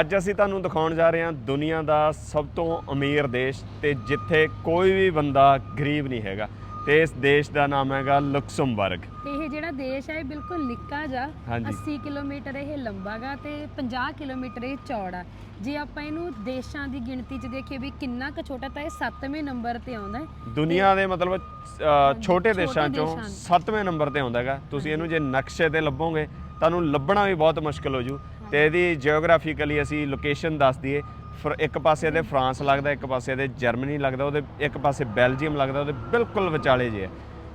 ਅੱਜ ਅਸੀਂ ਤੁਹਾਨੂੰ ਦਿਖਾਉਣ ਜਾ ਰਹੇ ਹਾਂ ਦੁਨੀਆ ਦਾ ਸਭ ਤੋਂ ਅਮੀਰ ਦੇਸ਼ ਤੇ ਜਿੱਥੇ ਕੋਈ ਵੀ ਬੰਦਾ ਗਰੀਬ ਨਹੀਂ ਹੈਗਾ ਤੇ ਇਸ ਦੇਸ਼ ਦਾ ਨਾਮ ਹੈਗਾ ਲੁਕਸਮਬਰਗ। ਇਹ ਜਿਹੜਾ ਦੇਸ਼ ਹੈ ਇਹ ਬਿਲਕੁਲ ਨਿੱਕਾ ਜਾ ਹਾਂਜੀ। 80 ਕਿਲੋਮੀਟਰ ਇਹ ਲੰਬਾਗਾ ਤੇ 50 ਕਿਲੋਮੀਟਰ ਇਹ ਚੌੜਾ। ਜੇ ਆਪਾਂ ਇਹਨੂੰ ਦੇਸ਼ਾਂ ਦੀ ਗਿਣਤੀ 'ਚ ਦੇਖੀਏ ਵੀ ਕਿੰਨਾ ਕੁ ਛੋਟਾ ਤਾਂ ਇਹ 7ਵੇਂ ਨੰਬਰ ਤੇ ਆਉਂਦਾ ਹੈ। ਦੁਨੀਆ ਦੇ ਮਤਲਬ ਅ, ਛੋਟੇ ਦੇਸ਼ਾਂ ਚੋਂ ਦੇਸ਼ਾਂ। 7ਵੇਂ ਨੰਬਰ ਤੇ ਆਉਂਦਾ ਹੈਗਾ। ਤੁਸੀਂ ਇਹਨੂੰ ਜੇ ਨਕਸ਼ੇ ਤੇ ਲੱਭੋਗੇ ਤੁਹਾਨੂੰ ਲੱਭਣਾ ਵੀ ਬਹੁਤ ਮੁਸ਼ਕਲ ਹੋ ਜੂ। ਤੇ ਇਹਦੀ ਜਿਓਗ੍ਰਾਫੀਕਲੀ ਅਸੀਂ ਲੋਕੇਸ਼ਨ ਦੱਸ ਦਈਏ। ਫਰ ਇੱਕ ਪਾਸੇ ਇਹਦੇ ਫਰਾਂਸ ਲੱਗਦਾ, ਇੱਕ ਪਾਸੇ ਇਹਦੇ ਜਰਮਨੀ ਲੱਗਦਾ, ਉਹਦੇ ਇੱਕ ਪਾਸੇ ਬੈਲਜੀਅਮ ਲੱਗਦਾ, ਉਹਦੇ ਬਿਲਕੁਲ ਵਿਚਾਲੇ ਜੇ ਹੈ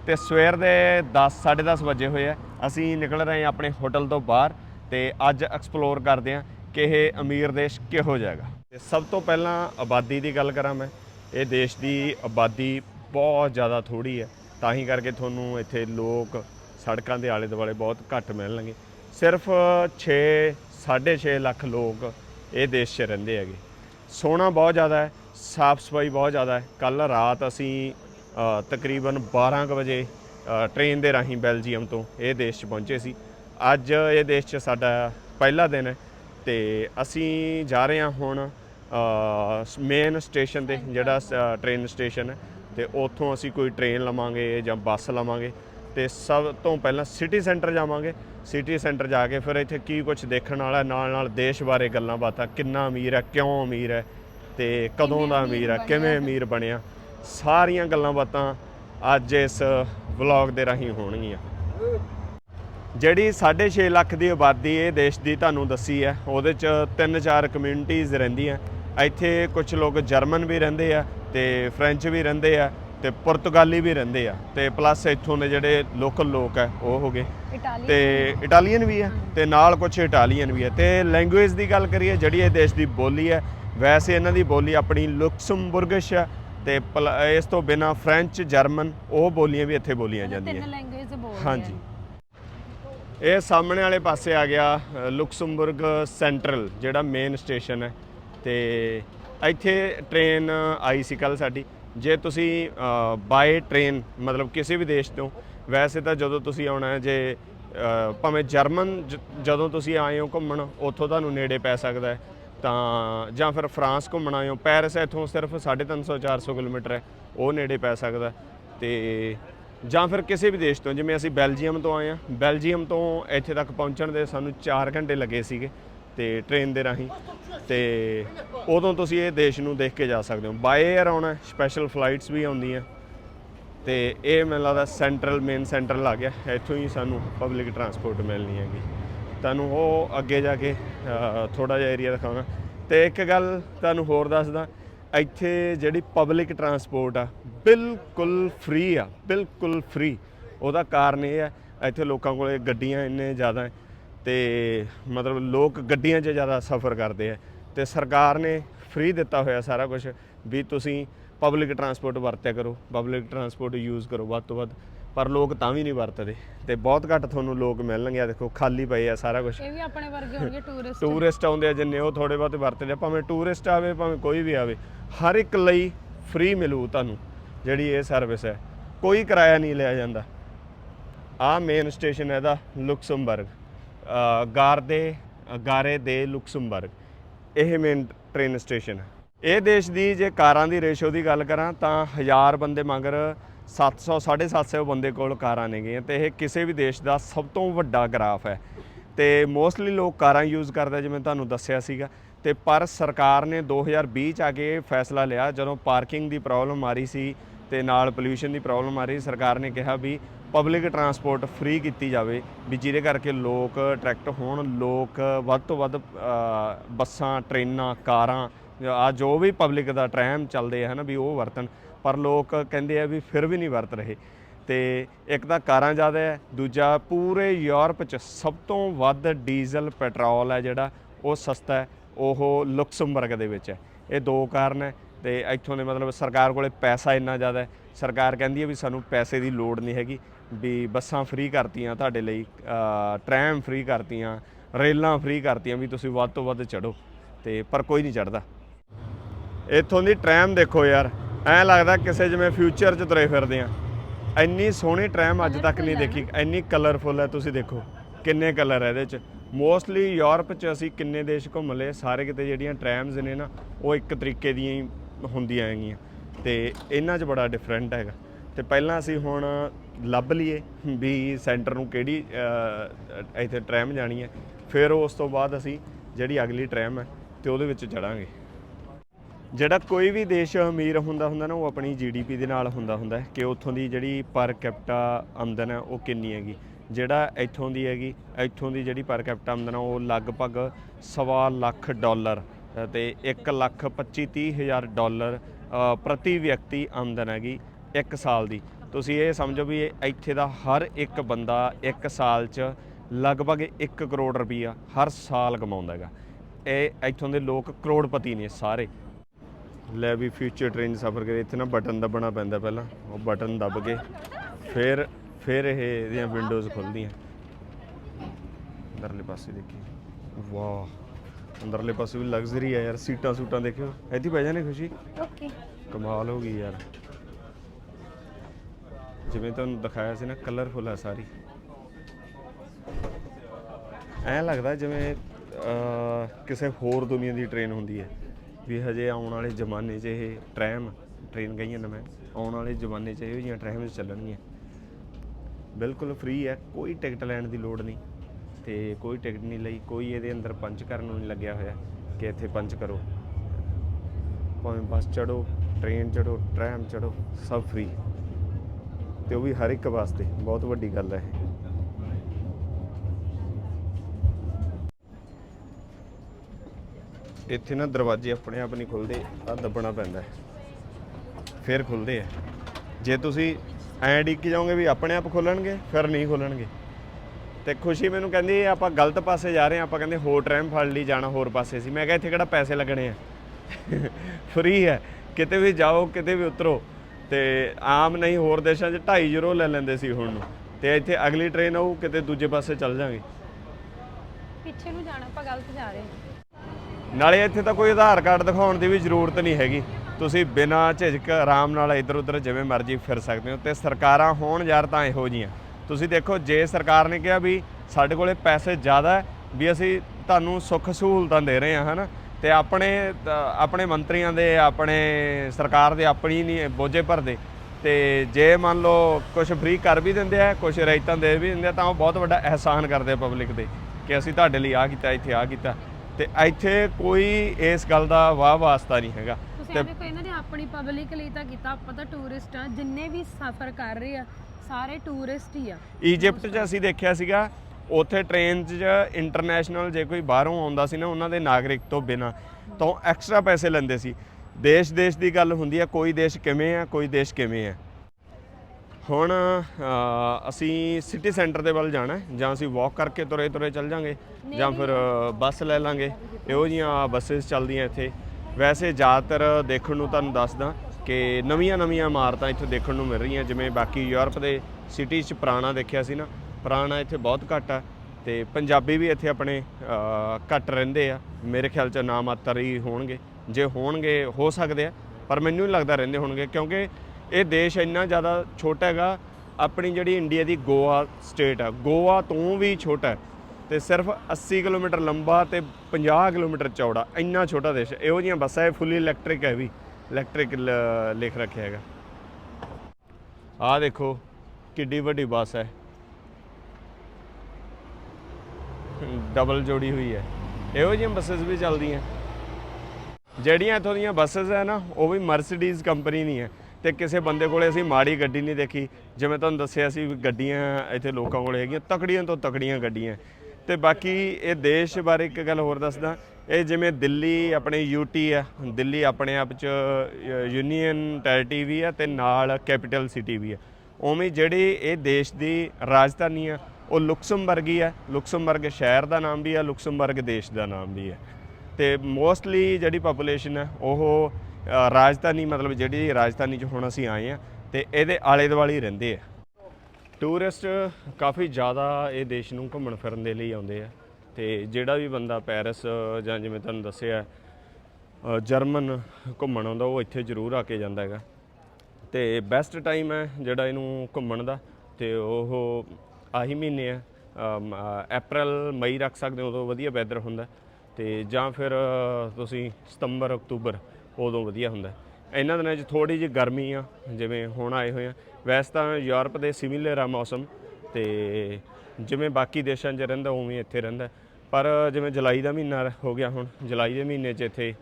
ਤੇ ਸਵੇਰ ਦੇ 10 10:30 ਵਜੇ ਹੋਏ ਆ। ਅਸੀਂ ਨਿਕਲ ਰਹੇ ਹਾਂ ਆਪਣੇ ਹੋਟਲ ਤੋਂ ਬਾਹਰ ਤੇ ਅੱਜ ਐਕਸਪਲੋਰ ਕਰਦੇ ਹਾਂ ਕਿ ਇਹ ਅਮੀਰ ਦੇਸ਼ ਕਿਹੋ ਜਿਹਾ ਹੈਗਾ। ਤੇ ਸਭ ਤੋਂ ਪਹਿਲਾਂ ਆਬਾਦੀ ਦੀ ਗੱਲ ਕਰਾਂ ਮੈਂ। ਇਹ ਦੇਸ਼ ਦੀ ਆਬਾਦੀ ਬਹੁਤ ਜ਼ਿਆਦਾ ਥੋੜੀ ਹੈ ਤਾਂ ਹੀ ਕਰਕੇ ਤੁਹਾਨੂੰ ਇੱਥੇ ਲੋਕ ਸੜਕਾਂ ਦੇ ਆਲੇ ਦੁਆਲੇ ਬਹੁਤ ਘੱਟ ਮਿਲਣਗੇ। ਸਿਰਫ 6 6.5 ਲੱਖ ਲੋਕ ਇਹ ਦੇਸ਼ 'ਚ ਰਹਿੰਦੇ ਹੈਗੇ। ਸੋਨਾ ਬਹੁਤ ਜ਼ਿਆਦਾ ਹੈ ਸਾਫ਼ ਸਫ਼ਾਈ ਬਹੁਤ ਜ਼ਿਆਦਾ ਹੈ। ਕੱਲ ਰਾਤ ਅਸੀਂ ਤਕਰੀਬਨ 12 ਕੁ ਵਜੇ ਅ, ਟ੍ਰੇਨ ਦੇ ਰਾਹੀਂ ਬੈਲਜੀਅਮ ਤੋਂ ਇਹ ਦੇਸ਼ 'ਚ ਪਹੁੰਚੇ ਸੀ। ਅੱਜ ਇਹ ਦੇਸ਼ 'ਚ ਸਾਡਾ ਪਹਿਲਾ ਦਿਨ ਹੈ ਤੇ ਅਸੀਂ ਜਾ ਰਹੇ ਹਾਂ ਹੁਣ ਮੇਨ ਸਟੇਸ਼ਨ ਤੇ ਜਿਹੜਾ ਸ- ਟ੍ਰੇਨ ਸਟੇਸ਼ਨ ਹੈ ਤੇ ਉੱਥੋਂ ਅਸੀਂ ਕੋਈ ਟ੍ਰੇਨ ਲਵਾਂਗੇ ਜਾਂ ਬੱਸ ਲਵਾਂਗੇ। ਤੇ ਸਭ ਤੋਂ ਪਹਿਲਾਂ ਸਿਟੀ ਸੈਂਟਰ ਜਾਵਾਂਗੇ। ਸਿਟੀ ਸੈਂਟਰ ਜਾ ਕੇ ਫਿਰ ਇੱਥੇ ਕੀ ਕੁਝ ਦੇਖਣ ਵਾਲਾ ਨਾਲ ਨਾਲ ਦੇਸ਼ ਬਾਰੇ ਗੱਲਾਂ ਬਾਤਾਂ ਕਿੰਨਾ ਅਮੀਰ ਹੈ ਕਿਉਂ ਅਮੀਰ ਹੈ ਤੇ ਕਦੋਂ ਦਾ ਅਮੀਰ ਹੈ ਕਿਵੇਂ ਅਮੀਰ ਬਣਿਆ? ਸਾਰੀਆਂ ਗੱਲਾਂ ਬਾਤਾਂ ਅੱਜ ਇਸ ਵਲੌਗ ਦੇ ਰਾਹੀਂ ਹੋਣਗੀਆਂ। ਜਿਹੜੀ 6.5 ਲੱਖ ਦੀ ਆਬਾਦੀ ਇਹ ਦੇਸ਼ ਦੀ ਤੁਹਾਨੂੰ ਦੱਸੀ ਹੈ ਉਹਦੇ ਚ ਤਿੰਨ ਚਾਰ ਕਮਿਊਨਿਟੀਆਂ ਰਹਿੰਦੀਆਂ। ਇੱਥੇ ਕੁਝ ਲੋਕ ਜਰਮਨ ਵੀ ਰਹਿੰਦੇ ਆ ਤੇ ਫ੍ਰੈਂਚ ਵੀ ਰਹਿੰਦੇ ਆ। ਤੇ ਪੁਰਤਗਾਲੀ ਵੀ ਰਹਿੰਦੇ ਆ। ਤੇ ਪਲੱਸ ਇੱਥੋਂ ਦੇ ਜਿਹੜੇ ਲੋਕਲ ਲੋਕ ਆ ਉਹ ਹੋ ਗਏ। ਤੇ ਇਟਾਲੀਅਨ ਵੀ ਹੈ। ਤੇ ਨਾਲ ਕੁਝ ਇਟਾਲੀਅਨ ਵੀ ਹੈ ਤੇ ਲੈਂਗੁਏਜ ਦੀ ਗੱਲ ਕਰੀਏ ਜਿਹੜੀ ਇਹ ਦੇਸ਼ ਦੀ ਬੋਲੀ ਹੈ ਵੈਸੇ ਇਹਨਾਂ ਦੀ ਬੋਲੀ ਆਪਣੀ ਲੁਕਸਮਬੁਰਗਿਸ਼ ਹੈ ਤੇ ਇਸ ਤੋਂ ਬਿਨਾ ਫ੍ਰੈਂਚ ਜਰਮਨ ਉਹ ਬੋਲੀਆਂ ਵੀ ਇੱਥੇ ਬੋਲੀਆਂ ਜਾਂਦੀਆਂ। ਤਿੰਨ ਲੈਂਗੁਏਜ ਬੋਲਦੇ ਹਾਂਜੀ। ਇਹ ਸਾਹਮਣੇ ਵਾਲੇ ਪਾਸੇ ਆ ਗਿਆ ਲੁਕਸਮਬੁਰਗ ਸੈਂਟਰਲ ਜਿਹੜਾ ਮੇਨ ਸਟੇਸ਼ਨ ਹੈ। ਤੇ ਇੱਥੇ ਟ੍ਰੇਨ ਆਈ ਸੀ ਕੱਲ ਸਾਡੀ। ਜੇ ਤੁਸੀਂ ਬਾਏ ਟ੍ਰੇਨ ਮਤਲਬ ਕਿਸੇ ਵੀ ਦੇਸ਼ ਤੋਂ, ਵੈਸੇ ਤਾਂ ਜਦੋਂ ਤੁਸੀਂ ਆਉਣਾ ਹੈ, ਜੇ ਭਾਵੇਂ ਜਰਮਨ ਜ- ਜਦੋਂ ਤੁਸੀਂ ਆਏ ਹੋ ਘੁੰਮਣ, ਉੱਥੋਂ ਤੁਹਾਨੂੰ ਨੇੜੇ ਪੈ ਸਕਦਾ ਹੈ। ਤਾਂ, ਜਾਂ ਫਿਰ ਫਰਾਂਸ ਘੁੰਮਣ ਆਏ ਹੋ, ਪੈਰਿਸ ਇੱਥੋਂ ਸਿਰਫ 350 400 ਕਿਲੋਮੀਟਰ ਹੈ, ਉਹ ਨੇੜੇ ਪੈ ਸਕਦਾ ਤੇ, ਜਾਂ ਫਿਰ ਕਿਸੇ ਵੀ ਦੇਸ਼ ਤੋਂ, ਜਿਵੇਂ ਅਸੀਂ ਬੈਲਜੀਅਮ ਤੋਂ ਆਏ ਆ ਬੈਲਜੀਅਮ ਤੋਂ ਇੱਥੇ ਤੱਕ ਪਹੁੰਚਣ ਦੇ ਸਾਨੂੰ 4 ਘੰਟੇ ਲੱਗੇ ਸੀਗੇ। ਤੇ ਟ੍ਰੇਨ ਦੇ ਰਾਹੀਂ। ਤੇ ਉਦੋਂ ਤੁਸੀਂ ਇਹ ਦੇਸ਼ ਨੂੰ ਦੇਖ ਕੇ ਜਾ ਸਕਦੇ ਹੋ। ਬਾਏ 에ਅਰ ਆਉਣਾ ਸਪੈਸ਼ਲ ਫਲਾਈਟਸ ਵੀ ਆਉਂਦੀਆਂ। ਤੇ ਇਹ ਮੈਨੂੰ ਲੱਗਦਾ ਸੈਂਟਰਲ ਮੇਨ ਸੈਂਟਰਲ ਆ ਗਿਆ। ਇੱਥੋਂ ਹੀ ਸਾਨੂੰ ਪਬਲਿਕ ਟਰਾਂਸਪੋਰਟ ਮਿਲਣੀ ਹੈਗੀ। ਤੁਹਾਨੂੰ ਉਹ ਅੱਗੇ ਜਾ ਕੇ ਥੋੜਾ ਜਿਹਾ ਏਰੀਆ ਦਿਖਾਉਣਾ। ਤੇ ਇੱਕ ਗੱਲ ਤੁਹਾਨੂੰ ਹੋਰ ਦੱਸਦਾ, ਇੱਥੇ ਜਿਹੜੀ ਪਬਲਿਕ ਟਰਾਂਸਪੋਰਟ ਆ, ਬਿਲਕੁਲ ਫ੍ਰੀ ਆ, ਬਿਲਕੁਲ ਫ੍ਰੀ ਉਹਦਾ ਕਾਰਨ ਇਹ ਹੈ ਇੱਥੇ ਲੋਕਾਂ ਕੋਲੇ ਗੱਡੀਆਂ ਇੰਨੇ ਜ਼ਿਆਦਾ ਹੈ। ਤੇ ਮਤਲਬ ਲੋਕ ਗੱਡੀਆਂ 'ਚ ਜ਼ਿਆਦਾ ਸਫ਼ਰ ਕਰਦੇ ਆ ਤੇ ਸਰਕਾਰ ਨੇ ਫ੍ਰੀ ਦਿੱਤਾ ਹੋਇਆ ਸਾਰਾ ਕੁਝ ਵੀ ਤੁਸੀਂ ਪਬਲਿਕ ਟਰਾਂਸਪੋਰਟ ਵਰਤਿਆ ਕਰੋ ਪਬਲਿਕ ਟਰਾਂਸਪੋਰਟ ਯੂਜ਼ ਕਰੋ ਵੱਧ ਤੋਂ ਵੱਧ ਪਰ ਲੋਕ ਤਾਂ ਵੀ ਨਹੀਂ ਵਰਤਦੇ ਤੇ ਬਹੁਤ ਘੱਟ ਤੁਹਾਨੂੰ ਲੋਕ ਮਿਲਣਗੇ ਆ ਦੇਖੋ ਖਾਲੀ ਪਏ ਆ ਸਾਰਾ ਕੁਝ ਇਹ ਵੀ ਆਪਣੇ ਵਰਗੇ ਹੋਣਗੇ ਟੂਰਿਸਟ ਟੂਰਿਸਟ ਆਉਂਦੇ ਆ ਜਿੰਨੇ ਉਹ ਥੋੜੇ ਬਹੁਤੇ ਵਰਤਦੇ ਆ ਭਾਵੇਂ ਟੂਰਿਸਟ ਆਵੇ ਭਾਵੇਂ ਕੋਈ ਵੀ ਆਵੇ ਹਰ ਇੱਕ ਲਈ ਫ੍ਰੀ ਮਿਲੂ ਤੁਹਾਨੂੰ ਜਿਹੜੀ ਇਹ ਸਰਵਿਸ ਹੈ। ਕੋਈ ਕਿਰਾਇਆ ਨਹੀਂ ਲਿਆ ਜਾਂਦਾ। ਆ ਮੇਨ ਸਟੇਸ਼ਨ ਹੈ ਦਾ ਲੁਕਸਮਬਰਗ। ਗਾਰਦੇ ਗਾਰੇ ਦੇ ਲੁਕਸਮਬਰਗ। ਇਹ ਮੇਨ ਟ੍ਰੇਨ ਸਟੇਸ਼ਨ ਇਹ ਦੇਸ਼ ਦੀ ਜੇ ਕਾਰਾਂ ਦੀ ਰੇਸ਼ੋ ਦੀ ਗੱਲ ਕਰਾਂ, ਤਾਂ 1000 ਬੰਦੇ ਮਗਰ 700 750 ਬੰਦੇ ਕੋਲ ਕਾਰਾਂ ਨੇਗੀਆਂ ਤੇ ਇਹ ਕਿਸੇ ਵੀ ਦੇਸ਼ ਦਾ ਸਭ ਤੋਂ ਵੱਡਾ ਗ੍ਰਾਫ ਹੈ। ਤੇ ਮੋਸਟਲੀ ਲੋਕ ਕਾਰਾਂ ਯੂਜ਼ ਕਰਦੇ ਜਿਵੇਂ ਤੁਹਾਨੂੰ ਦੱਸਿਆ ਸੀਗਾ। ਤੇ ਪਰ ਸਰਕਾਰ ਨੇ 2020 ਚ ਆ ਕੇ ਇਹ ਫੈਸਲਾ ਲਿਆ, ਜਦੋਂ ਪਾਰਕਿੰਗ ਦੀ ਪ੍ਰੋਬਲਮ ਆ ਰਹੀ ਸੀ ਤੇ ਨਾਲ ਪੋਲੂਸ਼ਨ ਦੀ ਪ੍ਰੋਬਲਮ ਆ ਰਹੀ। ਸਰਕਾਰ ਨੇ ਕਿਹਾ ਵੀ ਪਬਲਿਕ ਟਰਾਂਸਪੋਰਟ ਫ੍ਰੀ ਕੀਤੀ ਜਾਵੇ ਵੀ ਜਿਹਦੇ ਕਰਕੇ ਲੋਕ ਅਟਰੈਕਟ ਹੋਣ, ਲੋਕ ਵੱਧ ਤੋਂ ਵੱਧ ਬੱਸਾਂ, ਟ੍ਰੇਨਾਂ, ਕਾਰਾਂ, ਆ ਜੋ ਵੀ ਪਬਲਿਕ ਦਾ ਟ੍ਰੈਮ ਚੱਲਦੇ ਆ ਹਨਾ ਵੀ ਉਹ ਵਰਤਣ। ਪਰ ਲੋਕ ਕਹਿੰਦੇ ਆ ਵੀ ਫਿਰ ਵੀ ਨਹੀਂ ਵਰਤ ਰਹੇ। ਤੇ ਇੱਕ ਤਾਂ ਕਾਰਾਂ ਜ਼ਿਆਦਾ ਹੈ, ਦੂਜਾ ਪੂਰੇ ਯੂਰਪ ਚ ਸਭ ਤੋਂ ਵੱਧ ਡੀਜ਼ਲ ਪੈਟਰੋਲ ਹੈ ਜਿਹੜਾ, ਉਹ ਸਸਤਾ ਹੈ, ਉਹ ਲੁਕਸਮਬਰਗ ਦੇ ਵਿੱਚ ਹੈ। ਇਹ ਦੋ ਕਾਰਨ ਹੈ। ਤੇ ਇੱਥੋਂ ਦੇ ਮਤਲਬ ਸਰਕਾਰ ਕੋਲੇ ਪੈਸਾ ਇੰਨਾ ਜ਼ਿਆਦਾ ਹੈ ਸਰਕਾਰ ਕਹਿੰਦੀ ਹੈ ਵੀ ਸਾਨੂੰ ਪੈਸੇ ਦੀ ਲੋੜ ਨਹੀਂ ਹੈਗੀ ਵੀ ਬੱਸਾਂ ਫ੍ਰੀ ਕਰਤੀਆਂ ਤੁਹਾਡੇ ਲਈ ਅ, ਟ੍ਰੈਮ ਫ੍ਰੀ ਕਰਤੀਆਂ ਰੇਲਾਂ ਫ੍ਰੀ ਕਰਤੀਆਂ ਵੀ ਤੁਸੀਂ ਵੱਧ ਤੋਂ ਵੱਧ ਚੜੋ ਤੇ ਪਰ ਕੋਈ ਨਹੀਂ ਚੜਦਾ ਇੱਥੋਂ ਦੀ ਟ੍ਰੈਮ ਦੇਖੋ ਯਾਰ ਐਂ ਲੱਗਦਾ ਕਿਸੇ ਜਿਵੇਂ ਫਿਊਚਰ 'ਚ ਤੁਰੇ ਫਿਰਦੇ ਆ। ਇੰਨੀ ਸੋਹਣੀ ਟ੍ਰੈਮ ਅੱਜ ਤੱਕ ਨਹੀਂ ਦੇਖੀ ਇੰਨੀ ਕਲਰਫੁਲ ਹੈ ਤੁਸੀਂ ਦੇਖੋ ਕਿੰਨੇ ਕਲਰ ਹੈ ਇਹਦੇ 'ਚ। ਮੋਸਟਲੀ ਯੂਰਪ 'ਚ ਅਸੀਂ ਕਿੰਨੇ ਦੇਸ਼ ਘੁੰਮ ਲਏ ਸਾਰੇ ਕਿਤੇ ਜਿਹੜੀਆਂ ਟ੍ਰੈਮਸ ਨੇ ਨਾ ਉਹ ਇੱਕ ਤਰੀਕੇ ਦੀਆਂ ਹੀ ਹੁੰਦੀਆਂ ਹੈਗੀਆਂ। ਤੇ ਇਹਨਾਂ 'ਚ ਬੜਾ ਡਿਫਰੈਂਟ ਹੈਗਾ। ਤੇ ਪਹਿਲਾਂ ਅਸੀਂ ਹੁਣ ਲੱਭ ਲਈਏ ਵੀ ਸੈਂਟਰ ਨੂੰ ਕਿਹੜੀ ਇੱਥੇ ਟ੍ਰੈਮ ਜਾਣੀ ਹੈ। ਫਿਰ ਉਸ ਤੋਂ ਬਾਅਦ ਅਸੀਂ ਜਿਹੜੀ ਅਗਲੀ ਟ੍ਰੈਮ ਹੈ ਤੇ ਉਹਦੇ ਵਿੱਚ ਚੜਾਂਗੇ। ਜਿਹੜਾ ਕੋਈ ਵੀ ਦੇਸ਼ ਅਮੀਰ ਹੁੰਦਾ ਹੁੰਦਾ ਨਾ, ਉਹ ਆਪਣੀ ਜੀਡੀਪੀ ਦੇ ਨਾਲ ਹੁੰਦਾ ਹੁੰਦਾ ਕਿ ਉੱਥੋਂ ਦੀ ਜਿਹੜੀ ਪਰ ਕੈਪਟਾ ਆਮਦਨ ਹੈ ਉਹ ਕਿੰਨੀ ਹੈਗੀ। ਜਿਹੜਾ ਇੱਥੋਂ ਦੀ ਹੈਗੀ, ਇੱਥੋਂ ਦੀ ਜਿਹੜੀ ਪਰ ਕੈਪਟਾ ਆਮਦਨ ਆ ਉਹ ਲਗਭਗ ਸਵਾ ਲੱਖ ਡਾਲਰ ਤੇ 1 ਲੱਖ 25 30 ਹਜ਼ਾਰ ਡਾਲਰ ਪ੍ਰਤੀ ਵਿਅਕਤੀ ਆਮਦਨ ਹੈਗੀ ਇੱਕ ਸਾਲ ਦੀ। ਤੁਸੀਂ ਇਹ ਸਮਝੋ ਵੀ ਇਹ ਇੱਥੇ ਦਾ ਹਰ ਇੱਕ ਬੰਦਾ ਇੱਕ ਸਾਲ 'ਚ ਲਗਭਗ 1 ਕਰੋੜ ਰੁਪਈਆ ਹਰ ਸਾਲ ਕਮਾਉਂਦਾ ਹੈਗਾ। ਇਹ ਇੱਥੋਂ ਦੇ ਲੋਕ ਕਰੋੜਪਤੀ ਨੇ ਸਾਰੇ। ਲੈ ਵੀ ਫਿਊਚਰ ਟ੍ਰੇਨ ਸਫ਼ਰ ਕਰੇ ਇੱਥੇ ਨਾ ਬਟਨ ਦੱਬਣਾ ਪੈਂਦਾ ਪਹਿਲਾਂ, ਉਹ ਬਟਨ ਦੱਬ ਕੇ ਫਿਰ ਫਿਰ ਇਹ ਇਹਦੀਆਂ ਵਿੰਡੋਜ਼ ਖੁੱਲਦੀਆਂ ਅੰਦਰਲੇ ਪਾਸੇ ਦੇਖੀ ਵਾਹ। ਅੰਦਰਲੇ ਪਾਸੇ ਵੀ ਲਗਜ਼ਰੀ ਹੈ ਯਾਰ ਸੀਟਾਂ ਸੂਟਾਂ ਦੇਖਿਓ। ਇੱਥੇ ਬਹਿ ਜਾਣੇ ਖੁਸ਼ੀ? ਓਕੇ ਕਮਾਲ ਹੋ ਗਈ ਯਾਰ। ਜਿਵੇਂ ਤੁਹਾਨੂੰ ਦਿਖਾਇਆ ਸੀ ਨਾ ਕਲਰਫੁਲ ਹੈ ਸਾਰੀ। ਐਂ ਲੱਗਦਾ ਜਿਵੇਂ ਅਹ, ਕਿਸੇ ਹੋਰ ਦੁਨੀਆ ਦੀ ਟ੍ਰੇਨ ਹੁੰਦੀ ਹੈ। ਵੀ ਹਜੇ ਆਉਣ ਵਾਲੇ ਜ਼ਮਾਨੇ 'ਚ ਇਹ ਟ੍ਰੈਮ ਟ੍ਰੇਨ ਗਈਆਂ ਨਾ ਮੈਂ ਆਉਣ ਵਾਲੇ ਜ਼ਮਾਨੇ 'ਚ ਇਹੋ ਜਿਹੀਆਂ ਟ੍ਰੈਮਸ ਚੱਲਣਗੀਆਂ। ਬਿਲਕੁਲ ਫ੍ਰੀ ਹੈ ਕੋਈ ਟਿਕਟ ਲੈਣ ਦੀ ਲੋੜ ਨਹੀਂ। ਤੇ ਕੋਈ ਟਿਕਟ ਨਹੀਂ ਲਈ, ਕੋਈ ਇਹਦੇ ਅੰਦਰ ਪੰਚ ਕਰਨ ਨੂੰ ਨਹੀਂ ਲੱਗਿਆ ਹੋਇਆ ਕਿ ਇੱਥੇ ਪੰਚ ਕਰੋ। ਭਾਵੇਂ ਬੱਸ ਚੜੋ ਟ੍ਰੇਨ ਚੜੋ ਟ੍ਰੈਮ ਚੜੋ ਸਭ ਫ੍ਰੀ ਤੇ ਉਹ ਵੀ ਹਰ ਇੱਕ ਵਾਸਤੇ, ਬਹੁਤ ਵੱਡੀ ਗੱਲ ਹੈ ਇਹ। ਇੱਥੇ ਨਾ ਦਰਵਾਜ਼ੇ ਆਪਣੇ ਆਪ ਨਹੀਂ ਖੁੱਲਦੇ ਆ ਦੱਬਣਾ ਪੈਂਦਾ ਫਿਰ ਖੁੱਲਦੇ ਆ। ਜੇ ਤੁਸੀਂ ਐਂ ਡਿੱਗ ਜਾਓਗੇ ਵੀ ਆਪਣੇ ਆਪ ਖੁੱਲਣਗੇ, ਫਿਰ ਨਹੀਂ ਖੁੱਲਣਗੇ। ਤੇ ਖੁਸ਼ੀ ਮੈਨੂੰ ਕਹਿੰਦੀ ਆਪਾਂ ਗਲਤ ਪਾਸੇ ਜਾ ਰਹੇ ਹਾਂ ਆਪਾਂ ਕਹਿੰਦੇ ਹੋਰ ਟ੍ਰੈਮ ਫੜ ਲਈ ਜਾਣਾ ਹੋਰ ਪਾਸੇ ਸੀ। ਮੈਂ ਕਿਹਾ ਇੱਥੇ ਕਿਹੜਾ ਪੈਸੇ ਲੱਗਣੇ ਆ? ਫ੍ਰੀ ਹੈ। ਕਿਤੇ ਵੀ ਜਾਓ ਕਿਤੇ ਵੀ ਉਤਰੋ। ਤੇ ਆਮ ਨਹੀਂ ਹੋਰ ਦੇਸ਼ਾਂ 'ਚ 2.5 ਯੂਰੋ ਲੈ ਲੈਂਦੇ ਸੀ ਹੁਣ ਨੂੰ। ਤੇ ਇੱਥੇ ਅਗਲੀ ਟ੍ਰੇਨ ਆਊ ਕਿਤੇ ਦੂਜੇ ਪਾਸੇ ਚੱਲ ਜਾਾਂਗੇ। ਪਿੱਛੇ ਨੂੰ ਜਾਣਾ ਆਪਾਂ ਗਲਤ ਜਾ ਰਹੇ ਹਾਂ। ਨਾਲੇ ਇੱਥੇ ਤਾਂ ਕੋਈ ਆਧਾਰ ਕਾਰਡ ਦਿਖਾਉਣ ਦੀ ਵੀ ਜ਼ਰੂਰਤ ਨਹੀਂ ਹੈਗੀ। ਤੁਸੀਂ ਬਿਨਾਂ ਝਿਜਕ ਆਰਾਮ ਨਾਲ ਇੱਧਰ ਉੱਧਰ ਜਿਵੇਂ ਮਰਜ਼ੀ ਫਿਰ ਸਕਦੇ ਹੋ। ਤੇ ਸਰਕਾਰਾਂ ਹੋਣ ਯਾਰ ਤਾਂ ਇਹੋ ਜੀਆਂ ਤੁਸੀਂ ਦੇਖੋ, ਜੇ ਸਰਕਾਰ ਨੇ ਕਿਹਾ ਵੀ ਸਾਡੇ ਕੋਲੇ ਪੈਸੇ ਜ਼ਿਆਦਾ ਵੀ ਅਸੀਂ ਤੁਹਾਨੂੰ ਸੁੱਖ ਸਹੂਲਤਾਂ ਦੇ ਰਹੇ ਹਾਂ, ਹਨਾ? ਤੇ ਆਪਣੇ ਆਪਣੇ ਮੰਤਰੀਆਂ ਦੇ, ਆਪਣੇ ਸਰਕਾਰ ਦੇ ਆਪਣੀ ਨਹੀਂ, ਬੋਝੇ ਭਰਦੇ। ਤੇ ਜੇ ਮੰਨ ਲਓ ਕੁਝ ਫ੍ਰੀ ਕਰ ਵੀ ਦਿੰਦੇ ਆ ਕੁਝ ਰਾਇਤਾਂ ਦੇ ਵੀ ਦਿੰਦੇ ਆ, ਤਾਂ ਉਹ ਬਹੁਤ ਵੱਡਾ ਅਹਿਸਾਨ ਕਰਦੇ ਆ ਪਬਲਿਕ ਦੇ ਕਿ ਅਸੀਂ ਤੁਹਾਡੇ ਲਈ ਆ ਕੀਤਾ, ਇੱਥੇ ਆ ਕੀਤਾ। ਤੇ ਇੱਥੇ ਕੋਈ ਇਸ ਗੱਲ ਦਾ ਵਾਹ ਵਾਸਤਾ ਨਹੀਂ ਹੈਗਾ। ਆ ਦੇਖੋ ਇਹਨਾਂ ਨੇ ਆਪਣੀ ਪਬਲਿਕ ਲਈ ਤਾਂ ਕੀਤਾ ਆਪਾਂ ਤਾਂ ਟੂਰਿਸਟ ਆ ਜਿੰਨੇ ਵੀ ਸਫ਼ਰ ਕਰ ਰਹੇ ਆ ਸਾਰੇ ਟੂਰਿਸਟ ਹੀ ਆ। ਈਜਿਪਟ 'ਚ ਅਸੀਂ ਦੇਖਿਆ ਸੀਗਾ ਉੱਥੇ ਟ੍ਰੇਨ 'ਚ ਇੰਟਰਨੈਸ਼ਨਲ ਜੇ ਕੋਈ ਬਾਹਰੋਂ ਆਉਂਦਾ ਸੀ ਨਾ ਉਹਨਾਂ ਦੇ ਨਾਗਰਿਕ ਤੋਂ ਬਿਨਾ ਤਾਂ ਐਕਸਟਰਾ ਪੈਸੇ ਲੈਂਦੇ ਸੀ। ਦੇਸ਼ ਦੇਸ਼ ਦੀ ਗੱਲ ਹੁੰਦੀ ਹੈ ਕੋਈ ਦੇਸ਼ ਕਿਵੇਂ ਆ ਕੋਈ ਦੇਸ਼ ਕਿਵੇਂ ਆ। ਹੁਣ ਅ, ਅਸੀਂ ਸਿਟੀ ਸੈਂਟਰ ਦੇ ਵੱਲ ਜਾਣਾ ਹੈ, ਜਾਂ ਅਸੀਂ ਵਾਕ ਕਰਕੇ ਤੁਰੇ ਤੁਰੇ ਚੱਲ ਜਾਾਂਗੇ ਜਾਂ ਫਿਰ ਅ, ਬੱਸ ਲੈ ਲਾਂਗੇ ਇਹੋ ਜੀਆਂ ਬੱਸਸ ਚੱਲਦੀਆਂ ਇੱਥੇ। ਵੈਸੇ ਜ਼ਿਆਦਾਤਰ ਦੇਖਣ ਨੂੰ ਤੁਹਾਨੂੰ ਦੱਸਦਾ ਕਿ ਨਵੀਆਂ ਨਵੀਆਂ ਇਮਾਰਤਾਂ ਇੱਥੇ ਦੇਖਣ ਨੂੰ ਮਿਲ ਰਹੀਆਂ, ਜਿਵੇਂ ਬਾਕੀ ਯੂਰਪ ਦੇ ਸਿਟੀਜ਼ 'ਚ ਪੁਰਾਣਾ ਦੇਖਿਆ ਸੀ ਨਾ, ਪੁਰਾਣਾ ਇੱਥੇ ਬਹੁਤ ਘੱਟ ਆ ਤੇ ਪੰਜਾਬੀ ਵੀ ਇੱਥੇ ਆਪਣੇ ਘੱਟ ਰਹਿੰਦੇ ਆ। ਮੇਰੇ ਖਿਆਲ 'ਚ ਨਾ ਮਾਤਰ ਹੀ ਹੋਣਗੇ। ਜੇ ਹੋਣਗੇ, ਹੋ ਸਕਦੇ ਆ, ਪਰ ਮੈਨੂੰ ਨਹੀਂ ਲੱਗਦਾ ਰਹਿੰਦੇ ਹੋਣਗੇ, ਕਿਉਂਕਿ ਇਹ ਦੇਸ਼ ਇੰਨਾ ਜ਼ਿਆਦਾ ਛੋਟਾ ਹੈਗਾ, ਆਪਣੀ ਜਿਹੜੀ ਇੰਡੀਆ ਦੀ ਗੋਆ ਸਟੇਟ ਆ, ਗੋਆ ਤੋਂ ਵੀ ਛੋਟਾ ਹੈ। ਤੇ ਸਿਰਫ 80 ਕਿਲੋਮੀਟਰ ਲੰਬਾ ਤੇ 50 ਕਿਲੋਮੀਟਰ ਚੌੜਾ, ਇੰਨਾ ਛੋਟਾ ਦੇਸ਼। ਇਹੋ ਜਿਹੀਆਂ ਬੱਸਾਂ, ਇਹ ਫੁੱਲੀ ਇਲੈਕਟ੍ਰਿਕ ਹੈ ਵੀ। ਇਲੈਕਟ੍ਰਿਕ ਲਿਖ ਰੱਖਿਆ ਹੈਗਾ। ਆਹ ਦੇਖੋ, ਕਿੱਡੀ ਵੱਡੀ ਬੱਸ ਹੈ। ਡਬਲ ਜੋੜੀ ਹੋਈ ਹੈ। ਇਹੋ ਜਿਹੀਆਂ ਬੱਸਸ ਵੀ ਚੱਲਦੀਆਂ। ਜਿਹੜੀਆਂ ਇੱਥੋਂ ਦੀਆਂ ਬੱਸਸ ਹੈ ਨਾ, ਉਹ ਵੀ ਮਰਸੀਡੀਜ਼ ਕੰਪਨੀ ਨਹੀਂ ਹੈ ਤੇ ਕਿਸੇ ਬੰਦੇ ਕੋਲੇ ਅਸੀਂ ਮਾੜੀ ਗੱਡੀ ਨਹੀਂ ਦੇਖੀ। ਜਿਵੇਂ ਤੁਹਾਨੂੰ ਦੱਸਿਆ ਸੀ ਵੀ ਗੱਡੀਆਂ ਇੱਥੇ ਲੋਕਾਂ ਕੋਲੇ ਹੈਗੀਆਂ, ਤਕੜੀਆਂ ਤੋਂ ਤਕੜੀਆਂ ਗੱਡੀਆਂ। ਤੇ ਬਾਕੀ ਇਹ ਦੇਸ਼ ਬਾਰੇ ਇੱਕ ਗੱਲ ਹੋਰ ਦੱਸਦਾ। ਇਹ ਜਿਵੇਂ ਦਿੱਲੀ ਆਪਣੇ ਯੂਟੀ ਆ ਦਿੱਲੀ ਆਪਣੇ ਆਪ ਚ ਯੂਨੀਅਨ ਟੈਰਿਟਰੀ ਵੀ ਆ ਤੇ ਨਾਲ ਕੈਪੀਟਲ ਸਿਟੀ ਵੀ ਆ ਉਵੇਂ ਜਿਹੜੀ ਇਹ ਦੇਸ਼ ਦੀ ਰਾਜਧਾਨੀ ਆ ਉਹ ਲੁਕਸਮਬਰਗ ਹੀ। ਆ ਲੁਕਸਮਬਰਗ ਸ਼ਹਿਰ ਦਾ ਨਾਮ ਵੀ ਆ ਲੁਕਸਮਬਰਗ ਦੇਸ਼ ਦਾ ਨਾਮ ਵੀ ਹੈ। ਤੇ ਮੋਸਟਲੀ ਜਿਹੜੀ ਪੋਪੂਲੇਸ਼ਨ ਹੈ, ਉਹ ਰਾਜਧਾਨੀ ਮਤਲਬ ਜਿਹੜੀ ਰਾਜਧਾਨੀ 'ਚ ਹੁਣ ਅਸੀਂ ਆਏ ਆ ਤੇ ਇਹਦੇ ਆਲੇ ਦੁਆਲੇ ਰਹਿੰਦੇ ਆ। ਟੂਰਿਸਟ ਕਾਫੀ ਜ਼ਿਆਦਾ ਇਹ ਦੇਸ਼ ਨੂੰ ਘੁੰਮਣ ਫਿਰਨ ਦੇ ਲਈ ਆਉਂਦੇ ਆ ਤੇ ਜਿਹੜਾ ਵੀ ਬੰਦਾ ਪੈਰਿਸ ਜਾਂ ਜਿਵੇਂ ਤੁਹਾਨੂੰ ਦੱਸਿਆ ਜਰਮਨ ਘੁੰਮਣ ਆਉਂਦਾ ਉਹ ਇੱਥੇ ਜ਼ਰੂਰ ਆ ਕੇ ਜਾਂਦਾ ਹੈਗਾ। ਤੇ ਬੈਸਟ ਟਾਈਮ ਹੈ ਜਿਹੜਾ ਇਹਨੂੰ ਘੁੰਮਣ ਦਾ ਤੇ ਉਹ ਆਹੀ ਮਹੀਨੇ ਆ ਅਮ, ਅਪ੍ਰੈਲ ਮਈ ਰੱਖ ਸਕਦੇ ਹੋ ਉਦੋਂ ਵਧੀਆ ਵੈਦਰ ਹੁੰਦਾ। ਤੇ ਜਾਂ ਫਿਰ ਤੁਸੀਂ ਸਤੰਬਰ ਅਕਤੂਬਰ ਉਦੋਂ ਵਧੀਆ ਹੁੰਦਾ। ਇਹਨਾਂ ਦਿਨਾਂ 'ਚ ਥੋੜੀ ਜਿਹੀ ਗਰਮੀ ਆ, ਜਿਵੇਂ ਹੁਣ ਆਏ ਹੋਏ ਆ। ਵੈਸੇ ਤਾਂ ਯੂਰਪ ਦੇ ਸਿਮਿਲਰ ਆ ਮੌਸਮ ਤੇ ਜਿਵੇਂ ਬਾਕੀ ਦੇਸ਼ਾਂ 'ਚ ਰਹਿੰਦਾ, ਉਵੇਂ ਇੱਥੇ ਰਹਿੰਦਾ। ਪਰ ਜਿਵੇਂ ਜੁਲਾਈ ਦਾ ਮਹੀਨਾ ਹੋ ਗਿਆ ਹੁਣ, ਜੁਲਾਈ ਦੇ ਮਹੀਨੇ 'ਚ ਇੱਥੇ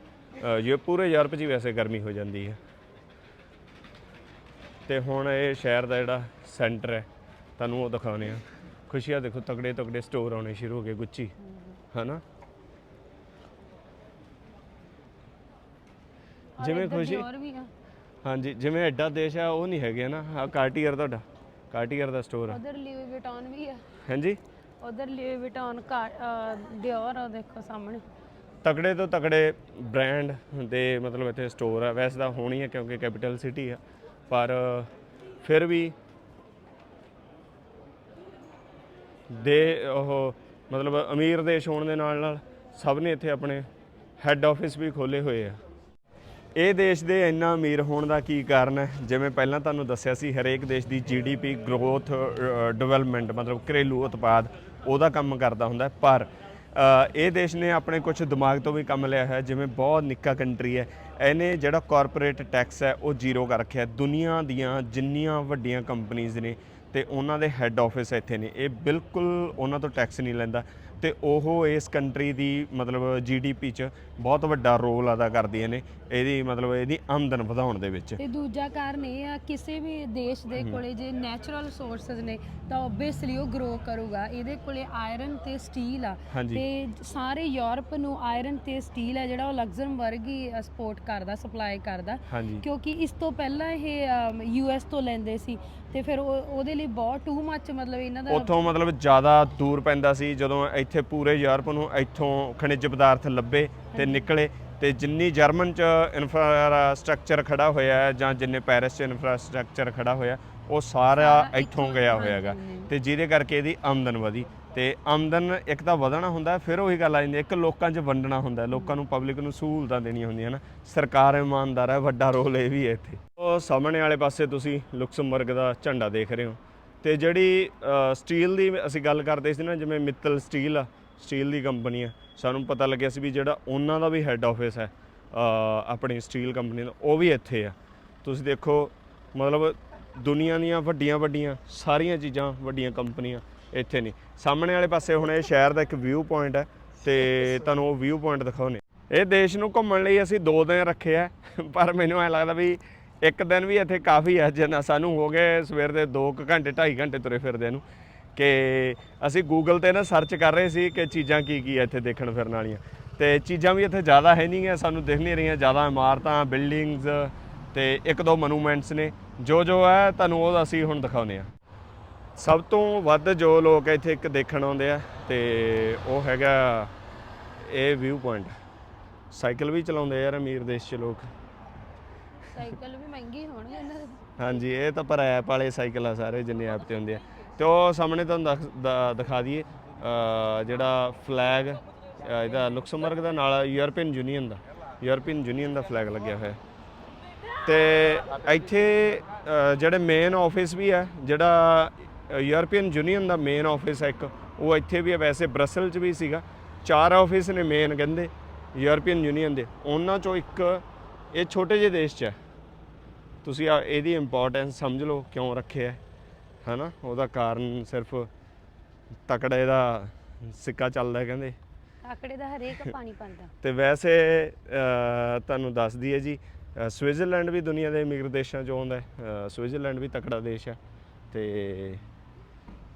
ਯੂ, ਪੂਰੇ ਯੂਰਪ 'ਚ ਹੀ ਵੈਸੇ ਗਰਮੀ ਹੋ ਜਾਂਦੀ ਹੈ ਤੇ ਹੁਣ ਇਹ ਸ਼ਹਿਰ ਦਾ ਜਿਹੜਾ ਸੈਂਟਰ ਹੈ, ਤੁਹਾਨੂੰ ਉਹ ਦਿਖਾਉਣੇ ਆ। ਖੁਸ਼ੀਆਂ ਦੇਖੋ ਤਕੜੇ ਤਕੜੇ ਸਟੋਰ ਆਉਣੇ ਸ਼ੁਰੂ ਹੋ ਗਏ ਗੁੱਚੀ ਹਨਾ? ਜਿਵੇਂ ਖੁਸ਼ੀ Dior ਵੀ ਆ। ਹਾਂਜੀ ਜਿਵੇਂ ਐਡਾ ਦੇਸ਼ ਆ ਉਹ ਨਹੀਂ ਹੈਗੇ ਨਾ। ਆ ਕਾਰਟੀਅਰ ਤੁਹਾਡਾ। ਕਾਰਟੀਅਰ ਦਾ ਸਟੋਰ ਆ। ਉਧਰ ਲਿਊਈ ਵਿਟਾਨ ਵੀ ਆ। ਹਾਂਜੀ? ਉਧਰ ਲਿਊਈ ਵਿਟਾਨ ਡਿਓਰ ਆ ਦੇਖੋ ਸਾਹਮਣੇ। ਤਕੜੇ ਤੋਂ ਤਕੜੇ ਬ੍ਰਾਂਡ ਦੇ ਮਤਲਬ ਇੱਥੇ ਸਟੋਰ ਆ। ਵੈਸੇ ਤਾਂ ਹੋਣੀ ਹੈ ਕਿਉਂਕਿ ਕੈਪੀਟਲ ਸਿਟੀ ਆ। ਪਰ ਫਿਰ ਵੀ ਦੇ ਉਹ ਮਤਲਬ ਅਮੀਰ ਦੇਸ਼ ਹੋਣ ਦੇ ਨਾਲ ਨਾਲ ਸਭ ਨੇ ਇੱਥੇ ਆਪਣੇ ਹੈੱਡ ਆਫਿਸ ਵੀ ਖੋਲੇ ਹੋਏ ਆ। ਇਹ ਦੇਸ਼ ਦੇ ਇੰਨਾ ਅਮੀਰ ਹੋਣ ਦਾ ਕੀ ਕਾਰਨ ਹੈ? ਜਿਵੇਂ ਪਹਿਲਾਂ ਤੁਹਾਨੂੰ ਦੱਸਿਆ ਸੀ, ਹਰੇਕ ਦੇਸ਼ ਦੀ ਜੀਡੀਪੀ ਗਰੋਥ ਡਿਵੈਲਪਮੈਂਟ ਮਤਲਬ ਘਰੇਲੂ ਉਤਪਾਦ, ਉਹਦਾ ਕੰਮ ਕਰਦਾ ਹੁੰਦਾ ਪਰ ਇਹ ਦੇਸ਼ ਨੇ ਆਪਣੇ ਕੁਝ ਦਿਮਾਗ ਤੋਂ ਵੀ ਕੰਮ ਲਿਆ ਹੈ ਜਿਵੇਂ ਬਹੁਤ ਨਿੱਕਾ ਕੰਟਰੀ ਹੈ। ਇਹਨੇ ਜਿਹੜਾ ਕਾਰਪੋਰੇਟ ਟੈਕਸ ਹੈ, ਉਹ ਜ਼ੀਰੋ ਕਰ ਰੱਖਿਆ ਦੁਨੀਆ ਦੀਆਂ ਜਿੰਨੀਆਂ ਵੱਡੀਆਂ ਕੰਪਨੀਆਂ ਨੇ ਤੇ ਉਹਨਾਂ ਦੇ ਹੈੱਡ ਆਫਿਸ ਇੱਥੇ ਨੇ। ਇਹ ਬਿਲਕੁਲ ਉਹਨਾਂ ਤੋਂ ਟੈਕਸ ਨਹੀਂ ਲੈਂਦਾ। ਤੇ ਉਹ ਇਸ ਕੰਟਰੀ ਦੀ ਮਤਲਬ ਜੀਡੀਪੀ 'ਚ ਬਹੁਤ ਵੱਡਾ ਰੋਲ ਅਦਾ ਕਰਦੀਆਂ ਨੇ ਇਹਦੀ ਮਤਲਬ ਇਹਦੀ ਆਮਦਨ ਵਧਾਉਣ ਦੇ ਵਿੱਚ। ਤੇ ਦੂਜਾ ਕਾਰਨ ਇਹ ਆ ਕਿਸੇ ਵੀ ਦੇਸ਼ ਦੇ ਕੋਲੇ ਜੇ ਨੈਚੁਰਲ ਸੋਰਸਸ ਨੇ ਤਾਂ ਓਬਵੀਅਸਲੀ ਉਹ ਗਰੋ ਕਰੂਗਾ। ਇਹਦੇ ਕੋਲੇ ਆਇਰਨ ਤੇ ਸਟੀਲ ਆ। ਹਾਂਜੀ। ਤੇ ਸਾਰੇ ਯੂਰਪ ਨੂੰ ਆਇਰਨ ਤੇ ਸਟੀਲ ਹੈ ਜਿਹੜਾ ਉਹ ਲਗਜ਼ਮਬਰਗ ਹੀ ਸਪੋਰਟ ਕਰਦਾ ਸਪਲਾਈ ਕਰਦਾ। ਹਾਂਜੀ। ਕਿਉਂਕਿ ਇਸ ਤੋਂ ਪਹਿਲਾਂ ਇਹ ਯੂਐਸ ਤੋਂ ਲੈਂਦੇ ਸੀ। ਤੇ ਫਿਰ ਉਹ- ਉਹਦੇ ਲਈ ਬਹੁਤ ਟੂ ਮੱਚ ਮਤਲਬ ਇਹਨਾਂ ਦਾ ਉੱਥੋਂ ਮਤਲਬ ਜ਼ਿਆਦਾ ਦੂਰ ਪੈਂਦਾ ਸੀ ਜਦੋਂ ਇੱਥੇ ਪੂਰੇ ਯੂਰਪ ਨੂੰ ਇੱਥੋਂ ਖਣਿਜ ਪਦਾਰਥ ਲੱਭੇ ਤੇ ਨਿਕਲੇ ਤੇ ਜਿੰਨੀ ਜਰਮਨ ਚ ਇਨਫਰਾਸਟ੍ਰਕਚਰ ਖੜਾ ਹੋਇਆ ਹੈ ਜਾਂ ਜਿੰਨੇ ਪੈਰਿਸ ਚ ਇਨਫਰਾਸਟ੍ਰਕਚਰ ਖੜਾ ਹੋਇਆ ਉਹ ਸਾਰਾ ਸਾਰਾ ਇੱਥੋਂ ਇੱਥੋਂ, ਗਿਆ ਹਾਂਜੀ, ਹੋਇਆਗਾ ਹਾਂਜੀ। ਤੇ ਜਿਹਦੇ ਕਰਕੇ ਇਹਦੀ ਆਮਦਨ ਵਧੀ ਤੇ ਆਮਦਨ ਇੱਕ ਤਾਂ ਵਧਣਾ ਹੁੰਦਾ ਫਿਰ ਉਹੀ ਗੱਲ ਆ ਜਾਂਦੀ ਇੱਕ ਲੋਕਾਂ 'ਚ ਵੰਡਣਾ ਹੁੰਦਾ ਲੋਕਾਂ ਨੂੰ ਪਬਲਿਕ ਨੂੰ ਸਹੂਲਤਾਂ ਦੇਣੀਆਂ ਹੁੰਦੀਆਂ ਨਾ ਸਰਕਾਰ ਇਮਾਨਦਾਰ ਹੈ, ਵੱਡਾ ਰੋਲ ਇਹ ਵੀ ਹੈ ਇੱਥੇ। ਉਹ ਸਾਹਮਣੇ ਵਾਲੇ ਪਾਸੇ ਤੁਸੀਂ ਲੁਕਸਮਬਰਗ ਦਾ ਝੰਡਾ ਦੇਖ ਰਹੇ ਹੋ। ਤੇ ਜਿਹੜੀ ਸਟੀਲ ਦੀ ਅਸੀਂ ਗੱਲ ਕਰਦੇ ਸੀ ਨਾ, ਜਿਵੇਂ ਮਿੱਤਲ ਸਟੀਲ ਆ, ਸਟੀਲ ਦੀ ਕੰਪਨੀ ਆ, ਸਾਨੂੰ ਪਤਾ ਲੱਗਿਆ ਸੀ ਵੀ ਜਿਹੜਾ ਉਹਨਾਂ ਦਾ ਵੀ ਹੈੱਡ ਆਫਿਸ ਹੈ ਆਪਣੀ ਸਟੀਲ ਕੰਪਨੀ ਦਾ, ਉਹ ਵੀ ਇੱਥੇ ਆ। ਤੁਸੀਂ ਦੇਖੋ, ਮਤਲਬ ਦੁਨੀਆ ਦੀਆਂ ਵੱਡੀਆਂ ਵੱਡੀਆਂ ਸਾਰੀਆਂ ਚੀਜ਼ਾਂ, ਵੱਡੀਆਂ ਕੰਪਨੀਆਂ ਇੱਥੇ ਨਹੀਂ। ਸਾਹਮਣੇ ਵਾਲੇ ਪਾਸੇ ਹੁਣ ਇਹ ਸ਼ਹਿਰ ਦਾ ਇੱਕ ਵਿਊ ਪੁਆਇੰਟ ਹੈ ਤੇ ਤੁਹਾਨੂੰ ਉਹ ਵਿਊ ਪੁਆਇੰਟ ਦਿਖਾਉਨੇ ਇਹ ਦੇਸ਼ ਨੂੰ ਘੁੰਮਣ ਲਈ ਅਸੀਂ 2 ਦਿਨ ਰੱਖੇ ਆ, ਪਰ ਮੈਨੂੰ ਐ ਲੱਗਦਾ ਵੀ ਇੱਕ ਦਿਨ ਵੀ ਇੱਥੇ ਕਾਫੀ ਹੈ ਜਿੰਨਾ ਸਾਨੂੰ ਹੋ ਗਏ ਸਵੇਰ ਦੇ 2 ਘੰਟੇ 2.5 ਘੰਟੇ ਤੁਰੇ ਫਿਰਦੇ ਨੂੰ। ਕਿ ਅਸੀਂ ਗੂਗਲ ਤੇ ਨਾ ਸਰਚ ਕਰ ਰਹੇ ਸੀ ਕਿ ਚੀਜ਼ਾਂ ਕੀ ਕੀ ਹੈ ਇੱਥੇ ਦੇਖਣ ਫਿਰਨ ਵਾਲੀਆਂ। ਤੇ ਚੀਜ਼ਾਂ ਵੀ ਇੱਥੇ ਜ਼ਿਆਦਾ ਹੈ ਨਹੀਂ ਹੈ ਸਾਨੂੰ ਦਿਖ ਨਹੀਂ ਰਹੀਆਂ, ਜ਼ਿਆਦਾ ਇਮਾਰਤਾਂ ਬਿਲਡਿੰਗਸ ਤੇ ਇੱਕ ਦੋ ਮਨੂਮੈਂਟਸ ਨੇ। ਜੋ ਜੋ ਹੈ, ਤੁਹਾਨੂੰ ਉਹ ਅਸੀਂ ਹੁਣ ਦਿਖਾਉਨੇ ਆ ਸਭ ਤੋਂ ਵੱਧ ਜੋ ਲੋਕ ਇੱਥੇ ਇੱਕ ਦੇਖਣ ਆਉਂਦੇ ਆ ਤੇ ਉਹ ਹੈਗਾ ਇਹ ਵਿਊ ਪੁਆਇੰਟ ਸਾਈਕਲ ਵੀ ਚਲਾਉਂਦੇ ਯਾਰ ਅਮੀਰ ਦੇਸ਼ 'ਚ ਲੋਕ। ਸਾਈਕਲ ਵੀ ਮਹਿੰਗੇ ਹੋਣਗੇ ਇਹਨਾਂ ਦੇ। ਹਾਂਜੀ ਇਹ ਤਾਂ ਪਰ ਐਪ ਵਾਲੇ ਸਾਈਕਲ ਆ ਸਾਰੇ ਜਿੰਨੇ ਐਪ ਤੇ ਹੁੰਦੇ ਆ। ਤੇ ਉਹ ਸਾਹਮਣੇ ਤੁਹਾਨੂੰ ਦਖ- ਦ- ਦਿਖਾ ਦਈਏ ਅ, ਜਿਹੜਾ ਫਲੈਗ ਇਹਦਾ ਲੁਕਸਮਬਰਗ ਦਾ ਨਾਲ ਯੂਰਪੀਅਨ ਯੂਨੀਅਨ ਦਾ। ਯੂਰਪੀਅਨ ਯੂਨੀਅਨ ਦਾ ਫਲੈਗ ਲੱਗਿਆ ਹੋਇਆ। ਹੈ। ਤੇ ਇੱਥੇ ਅ, ਜਿਹੜੇ ਮੇਨ ਆਫਿਸ ਵੀ ਹੈ ਜਿਹੜਾ ਯੂਰਪੀਅਨ ਯੂਨੀਅਨ ਦਾ ਮੇਨ ਆਫਿਸ ਹੈ ਇੱਕ। ਉਹ ਇੱਥੇ ਵੀ ਹੈ ਵੈਸੇ ਬ੍ਰਸਲ 'ਚ ਵੀ ਸੀਗਾ। ਚਾਰ ਆਫਿਸ ਨੇ ਮੇਨ ਕਹਿੰਦੇ ਯੂਰਪੀਅਨ ਯੂਨੀਅਨ ਦੇ। ਉਹਨਾਂ ਚੋਂ ਇੱਕ ਇਹ ਛੋਟੇ ਜਿਹੇ ਦੇਸ਼ 'ਚ ਹੈ। ਤੁਸੀਂ ਆ ਇਹਦੀ ਇੰਪੋਰਟੈਂਸ ਸਮਝ ਲਓ ਕਿਉਂ ਰੱਖਿਆ ਹੈ ਹਨਾ? ਉਹਦਾ ਕਾਰਨ ਸਿਰਫ ਤਕੜੇ ਦਾ ਸਿੱਕਾ ਚੱਲਦਾ ਹੈ ਕਹਿੰਦੇ। ਆਕੜੇ ਦਾ ਹਰੇਕ ਪਾਣੀ ਪਾਉਂਦਾ ਤੇ ਵੈਸੇ ਤੁਹਾਨੂੰ ਦੱਸ ਦਈਏ ਜੀ ਸਵਿਟਜ਼ਰਲੈਂਡ ਵੀ ਦੁਨੀਆ ਦੇ ਅਮੀਰ ਦੇਸ਼ਾਂ 'ਚੋਂ ਆਉਂਦਾ ਹੈ। ਸਵਿਟਜ਼ਰਲੈਂਡ ਵੀ ਤਕੜਾ ਦੇਸ਼ ਹੈ। ਤੇ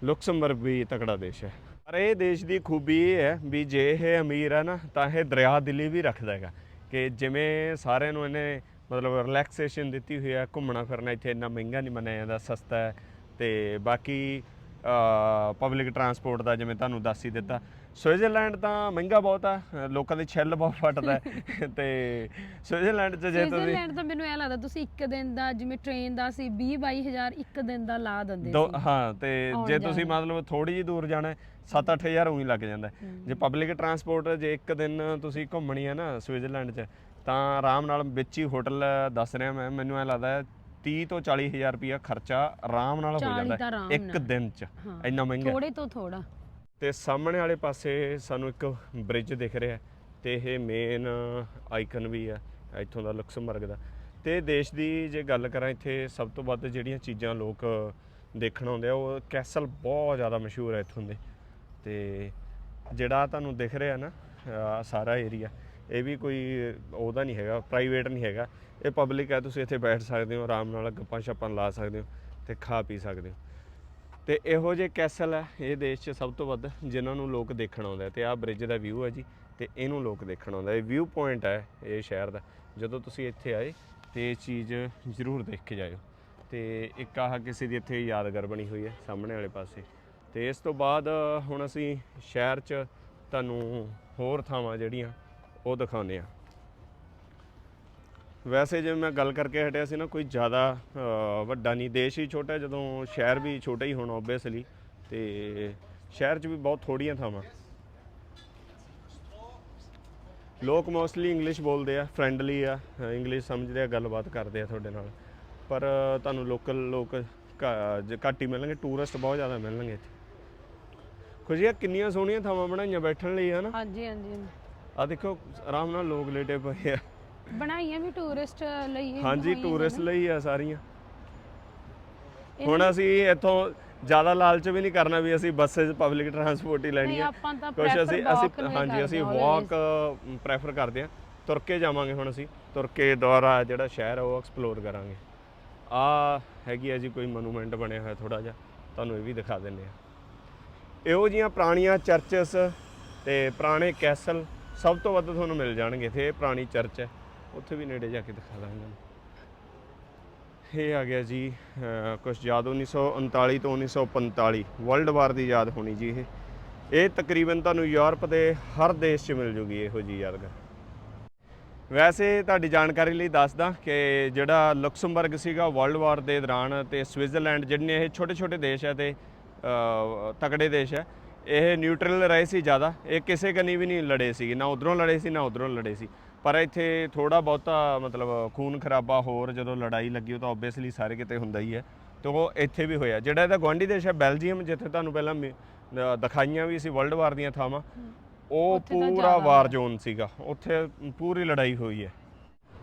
ਲੁਕਸਮਬਰਗ ਵੀ ਤਕੜਾ ਦੇਸ਼ ਹੈ। ਪਰ ਇਹ ਦੇਸ਼ ਦੀ ਖੂਬੀ ਇਹ ਹੈ ਵੀ ਜੇ ਇਹ ਅਮੀਰ ਹੈ ਨਾ, ਤਾਂ ਇਹ ਦਰਿਆ ਦਿੱਲੀ ਵੀ ਰੱਖਦਾ ਹੈਗਾ ਕਿ ਜਿਵੇਂ ਸਾਰਿਆਂ ਨੂੰ ਇਹਨੇ ਮਤਲਬ ਰਿਲੈਕਸੇਸ਼ਨ ਦਿੱਤੀ ਹੋਈ ਹੈ, ਘੁੰਮਣਾ ਫਿਰਨਾ ਇੱਥੇ ਇੰਨਾ ਮਹਿੰਗਾ ਨਹੀਂ ਮੰਨਿਆ ਜਾਂਦਾ, ਸਸਤਾ ਹੈ ਤੇ ਬਾਕੀ ਪਬਲਿਕ ਟਰਾਂਸਪੋਰਟ ਦਾ ਜਿਵੇਂ ਤੁਹਾਨੂੰ ਦੱਸ ਹੀ ਦਿੱਤਾ ਸਵਿਟਜ਼ਰਲੈਂਡ ਤਾਂ ਮਹਿੰਗਾ ਬਹੁਤ ਆ ਲੋਕਾਂ ਦੇ ਛਿੱਲ ਬਹੁਤ ਫਟਦਾ ਹੈ ਤੇ ਸਵਿਟਜ਼ਰਲੈਂਡ 'ਚ ਜੇ ਤੁਸੀਂ ਸਵਿਟਜ਼ਰਲੈਂਡ ਤਾਂ ਮੈਨੂੰ ਐ ਲੱਗਦਾ ਤੁਸੀਂ ਇੱਕ ਦਿਨ ਦਾ ਜਿਵੇਂ ਟ੍ਰੇਨ ਦਾ ਸੀ 20 22000 ਇੱਕ ਦਿਨ ਦਾ ਲਾ ਦਿੰਦੇ ਦੋ ਸੀ ਹਾਂ ਤੇ ਆਉਣ ਜੇ ਤੁਸੀਂ। ਮਤਲਬ ਥੋੜੀ ਜਿਹੀ ਦੂਰ ਜਾਣਾ 7-8000 ਉਹੀ ਲੱਗ ਜਾਂਦਾ ਹੈ। ਜੇ ਪਬਲਿਕ ਟਰਾਂਸਪੋਰਟ ਜੇ ਇੱਕ ਦਿਨ ਤੁਸੀਂ ਘੁੰਮਣੀ ਹੈ ਨਾ ਸਵਿਟਜ਼ਰਲੈਂਡ 'ਚ ਤਾਂ ਆਰਾਮ ਨਾਲ ਵਿੱਚ ਹੀ ਹੋਟਲ ਦੱਸ ਰਿਹਾ ਮੈਂ ਮੈਨੂੰ ਐ ਲੱਗਦਾ ਹੈ 30 ਤੋਂ 40000 ਰੁਪਇਆ ਖਰਚਾ ਆਰਾਮ ਨਾਲ ਹੋ 40 ਜਾਂਦਾ ਤਾਂ ਹੈ ਆਰਾਮ ਇੱਕ ਨਾਲ। ਦਿਨ 'ਚ ਹਾਂ। ਇੰਨਾ ਮਹਿੰਗਾ ਹੈ। ਥੋੜੇ ਤੋਂ ਥੋੜਾ ਤੇ ਸਾਹਮਣੇ ਵਾਲੇ ਪਾਸੇ ਸਾਨੂੰ ਇੱਕ ਬ੍ਰਿਜ ਦਿਖ ਰਿਹਾ ਹੈ ਤੇ ਇਹ ਮੇਨ ਆਈਕਨ ਵੀ ਆ ਇੱਥੋਂ ਦਾ ਲਕਸਮਬਰਗ ਦਾ। ਤੇ ਦੇਸ਼ ਦੀ ਜੇ ਗੱਲ ਕਰਾਂ ਇੱਥੇ ਸਭ ਤੋਂ ਵੱਧ ਜਿਹੜੀਆਂ ਚੀਜ਼ਾਂ ਲੋਕ ਦੇਖਣ ਆਉਂਦੇ ਆ, ਉਹ ਕੈਸਲ ਬਹੁਤ ਜ਼ਿਆਦਾ ਮਸ਼ਹੂਰ ਹੈ ਇੱਥੋਂ ਦੇ। ਤੇ ਜਿਹੜਾ ਤੁਹਾਨੂੰ ਦਿਖ ਰਿਹਾ ਨਾ ਸਾਰਾ ਏਰੀਆ ਇਹ ਵੀ ਕੋਈ ਉਹਦਾ ਨਹੀਂ ਹੈਗਾ ਪ੍ਰਾਈਵੇਟ ਨਹੀਂ ਹੈਗਾ। ਇਹ ਪਬਲਿਕ ਹੈ, ਤੁਸੀਂ ਇੱਥੇ ਬੈਠ ਸਕਦੇ ਹੋ, ਆਰਾਮ ਨਾਲ ਗੱਪਾਂ ਛੱਪਾਂ ਲਾ ਸਕਦੇ ਹੋ ਤੇ ਖਾ ਪੀ ਸਕਦੇ ਹੋ। ਤੇ ਇਹੋ ਜਿਹੇ ਕੈਸਲ ਹੈ ਇਹ ਦੇਸ਼ 'ਚ ਸਭ ਤੋਂ ਵੱਧ ਜਿਨ੍ਹਾਂ ਨੂੰ ਲੋਕ ਦੇਖਣ ਆਉਂਦੇ ਆ। ਤੇ ਆਹ ਬ੍ਰਿਜ ਦਾ ਵਿਊ ਹੈ ਜੀ, ਤੇ ਇਹਨੂੰ ਲੋਕ ਦੇਖਣ ਆਉਂਦੇ ਇਹ ਵਿਊ ਪੁਆਇੰਟ ਹੈ ਇਹ ਸ਼ਹਿਰ ਦਾ। ਜਦੋਂ ਤੁਸੀਂ ਇੱਥੇ ਆਏ, ਤੇ ਇਹ ਚੀਜ਼ ਜ਼ਰੂਰ ਦੇਖ ਕੇ ਜਾਇਓ। ਤੇ ਇੱਕ ਆਹ ਕਿਸੇ ਦੀ ਇੱਥੇ ਯਾਦਗਾਰ ਬਣੀ ਹੋਈ ਹੈ ਸਾਹਮਣੇ ਵਾਲੇ ਪਾਸੇ। ਤੇ ਇਸ ਤੋਂ ਬਾਅਦ ਹੁਣ ਅਸੀਂ ਸ਼ਹਿਰ 'ਚ ਤੁਹਾਨੂੰ ਹੋਰ ਥਾਵਾਂ ਜਿਹੜੀਆਂ ਉਹ ਦਿਖਾਉਂਦੇ ਆ। ਵੈਸੇ ਜਿਵੇਂ ਮੈਂ ਗੱਲ ਕਰਕੇ ਹਟਿਆ ਸੀ ਨਾ ਕੋਈ ਜ਼ਿਆਦਾ ਵੱਡਾ ਨਹੀਂ ਦੇਸ਼ ਹੀ ਛੋਟਾ ਜਦੋਂ ਸ਼ਹਿਰ ਵੀ ਛੋਟਾ ਹੀ ਹੋਣਾ ਓਬਵੀਅਸਲੀ ਤੇ ਸ਼ਹਿਰ 'ਚ ਵੀ ਬਹੁਤ ਥੋੜੀਆਂ ਥਾਵਾਂ। ਲੋਕ ਮੋਸਟਲੀ ਇੰਗਲਿਸ਼ ਬੋਲਦੇ ਆ ਫ੍ਰੈਂਡਲੀ ਆ ਇੰਗਲਿਸ਼ ਸਮਝਦੇ ਆ ਗੱਲਬਾਤ ਕਰਦੇ ਆ ਤੁਹਾਡੇ ਨਾਲ। ਪਰ ਤੁਹਾਨੂੰ ਲੋਕਲ ਲੋਕ ਜ- ਘੱਟ ਹੀ ਮਿਲਣਗੇ ਟੂਰਿਸਟ ਬਹੁਤ ਜ਼ਿਆਦਾ ਮਿਲਣਗੇ ਇੱਥੇ। ਖੁਸ਼ੀਆ ਕਿੰਨੀਆਂ ਸੋਹਣੀਆਂ ਥਾਵਾਂ ਬਣਾਈਆਂ ਬੈਠਣ ਲਈ ਹਨਾ? ਹਾਂਜੀ ਹਾਂਜੀ ਆ ਦੇਖੋ ਆਰਾਮ ਨਾਲ ਲੋਕ ਲੇਟੇ ਪਏ ਆ। ਬਣਾਈਆਂ ਵੀ ਟੂਰਿਸਟ ਲਈ ਹੀ ਹਾਂਜੀ ਹੋਈਆਂ ਟੂਰਿਸਟ। ਲਈ ਆ ਸਾਰੀਆਂ। ਹੁਣ ਅਸੀਂ ਇੱਥੋਂ ਜ਼ਿਆਦਾ ਲਾਲਚ ਵੀ ਨਹੀਂ ਕਰਨਾ ਵੀ ਅਸੀਂ ਬੱਸੇ 'ਚ ਪਬਲਿਕ ਟਰਾਂਸਪੋਰਟ ਹੀ ਲੈਣੀ ਨਹੀਂ ਹੈ ਆਪਾਂ ਤਾਂ ਕੁਝ prefer ਅਸੀਂ walk ਅਸੀਂ ਨੂੰ ਹੀ ਹਾਂਜੀ ਅਸੀਂ ਕਰਦੇ ਹਾਂ ਵਾਕ ਪ੍ਰੈਫਰ ਕਰਦੇ ਹਾਂ ਤੁਰ ਕੇ ਜਾਵਾਂਗੇ ਹੁਣ ਅਸੀਂ। ਤੁਰ ਕੇ ਦੁਆਰਾ ਜਿਹੜਾ ਸ਼ਹਿਰ ਹੈ ਉਹ ਐਕਸਪਲੋਰ ਕਰਾਂਗੇ। ਆ ਹੈਗੀ ਹੈ ਜੀ ਕੋਈ ਮੋਨੂਮੈਂਟ ਬਣਿਆ ਹੋਇਆ ਥੋੜਾ ਜਿਹਾ। ਤੁਹਾਨੂੰ ਇਹ ਵੀ ਦਿਖਾ ਦਿੰਨੇ ਆ। ਇਹੋ ਜੀਆਂ ਪੁਰਾਣੀਆਂ ਚਰਚਸ ਤੇ ਪੁਰਾਣੇ ਕੈਸਲ ਸਭ ਤੋਂ ਵੱਧ ਤੁਹਾਨੂੰ ਮਿਲ ਜਾਣਗੇ ਇੱਥੇ। ਇਹ ਪੁਰਾਣੀ ਚਰਚ ਹੈ। ਉੱਥੇ ਵੀ ਨੇੜੇ ਜਾ ਕੇ ਦਿਖਾ ਦਾਂਗੇ। ਤੁਹਾਨੂੰ। ਇਹ ਆ ਗਿਆ ਜੀ, ਅਹ, ਕੁਛ ਯਾਦ 1939 ਤੋਂ 1945 ਵਰਲਡ ਵਾਰ ਦੀ ਯਾਦ ਹੋਣੀ ਜੀ ਇਹ। ਇਹ ਤਕਰੀਬਨ ਤੁਹਾਨੂੰ ਯੂਰਪ ਦੇ ਹਰ ਦੇਸ਼ 'ਚ ਮਿਲ ਜੂਗੀ ਇਹੋ ਜੀ ਯਾਦਗਾਰ। ਵੈਸੇ ਤੁਹਾਡੀ ਜਾਣਕਾਰੀ ਲਈ ਦੱਸਦਾ ਕਿ ਜਿਹੜਾ ਲਕਸਮਬਰਗ ਸੀਗਾ ਵਰਲਡ ਵਾਰ ਦੇ ਦੌਰਾਨ ਤੇ ਸਵਿਟਜ਼ਰਲੈਂਡ ਜਿਹੜੇ ਇਹ ਛੋਟੇ ਛੋਟੇ ਦੇਸ਼ ਹੈ ਤੇ ਤਕੜੇ ਦੇਸ਼ ਹੈ ਇਹ ਨਿਊਟਰਲ ਰਹੇ ਸੀ ਜ਼ਿਆਦਾ। ਇਹ ਕਿਸੇ ਕਨੀ ਵੀ ਨਹੀਂ ਲੜੇ ਸੀ, ਨਾ ਉਧਰੋਂ ਲੜੇ ਸੀ, ਨਾ ਉਧਰੋਂ ਲੜੇ ਸੀ। ਪਰ ਇੱਥੇ ਥੋੜਾ ਬਹੁਤਾ ਮਤਲਬ ਖੂਨ ਖਰਾਬਾ ਹੋਰ ਜਦੋਂ ਲੜਾਈ ਲੱਗੀ ਉਹ ਤਾਂ ਆਬਵੀਅਸਲੀ ਸਾਰੇ ਕਿਤੇ ਹੁੰਦਾ ਹੀ ਹੈ। ਤੇ ਉਹ ਇੱਥੇ ਵੀ ਹੋਇਆ। ਜਿਹੜਾ ਇਹਦਾ ਗੁਆਂਢੀ ਦੇਸ਼ ਹੈ ਬੈਲਜੀਅਮ ਜਿੱਥੇ ਤੁਹਾਨੂੰ ਪਹਿਲਾਂ ਮਿ- ਦਿਖਾਈਆਂ ਵੀ ਸੀ ਵਰਲਡ ਵਾਰ ਦੀਆਂ ਥਾਵਾਂ ਉਹ ਉੱਥੇ ਤਾਂ ਪੂਰਾ ਜ਼ਿਆਦਾ ਵਾਰ ਜ਼ੋਨ ਸੀਗਾ। ਉੱਥੇ ਪੂਰੀ ਲੜਾਈ ਹੋਈ ਹੈ।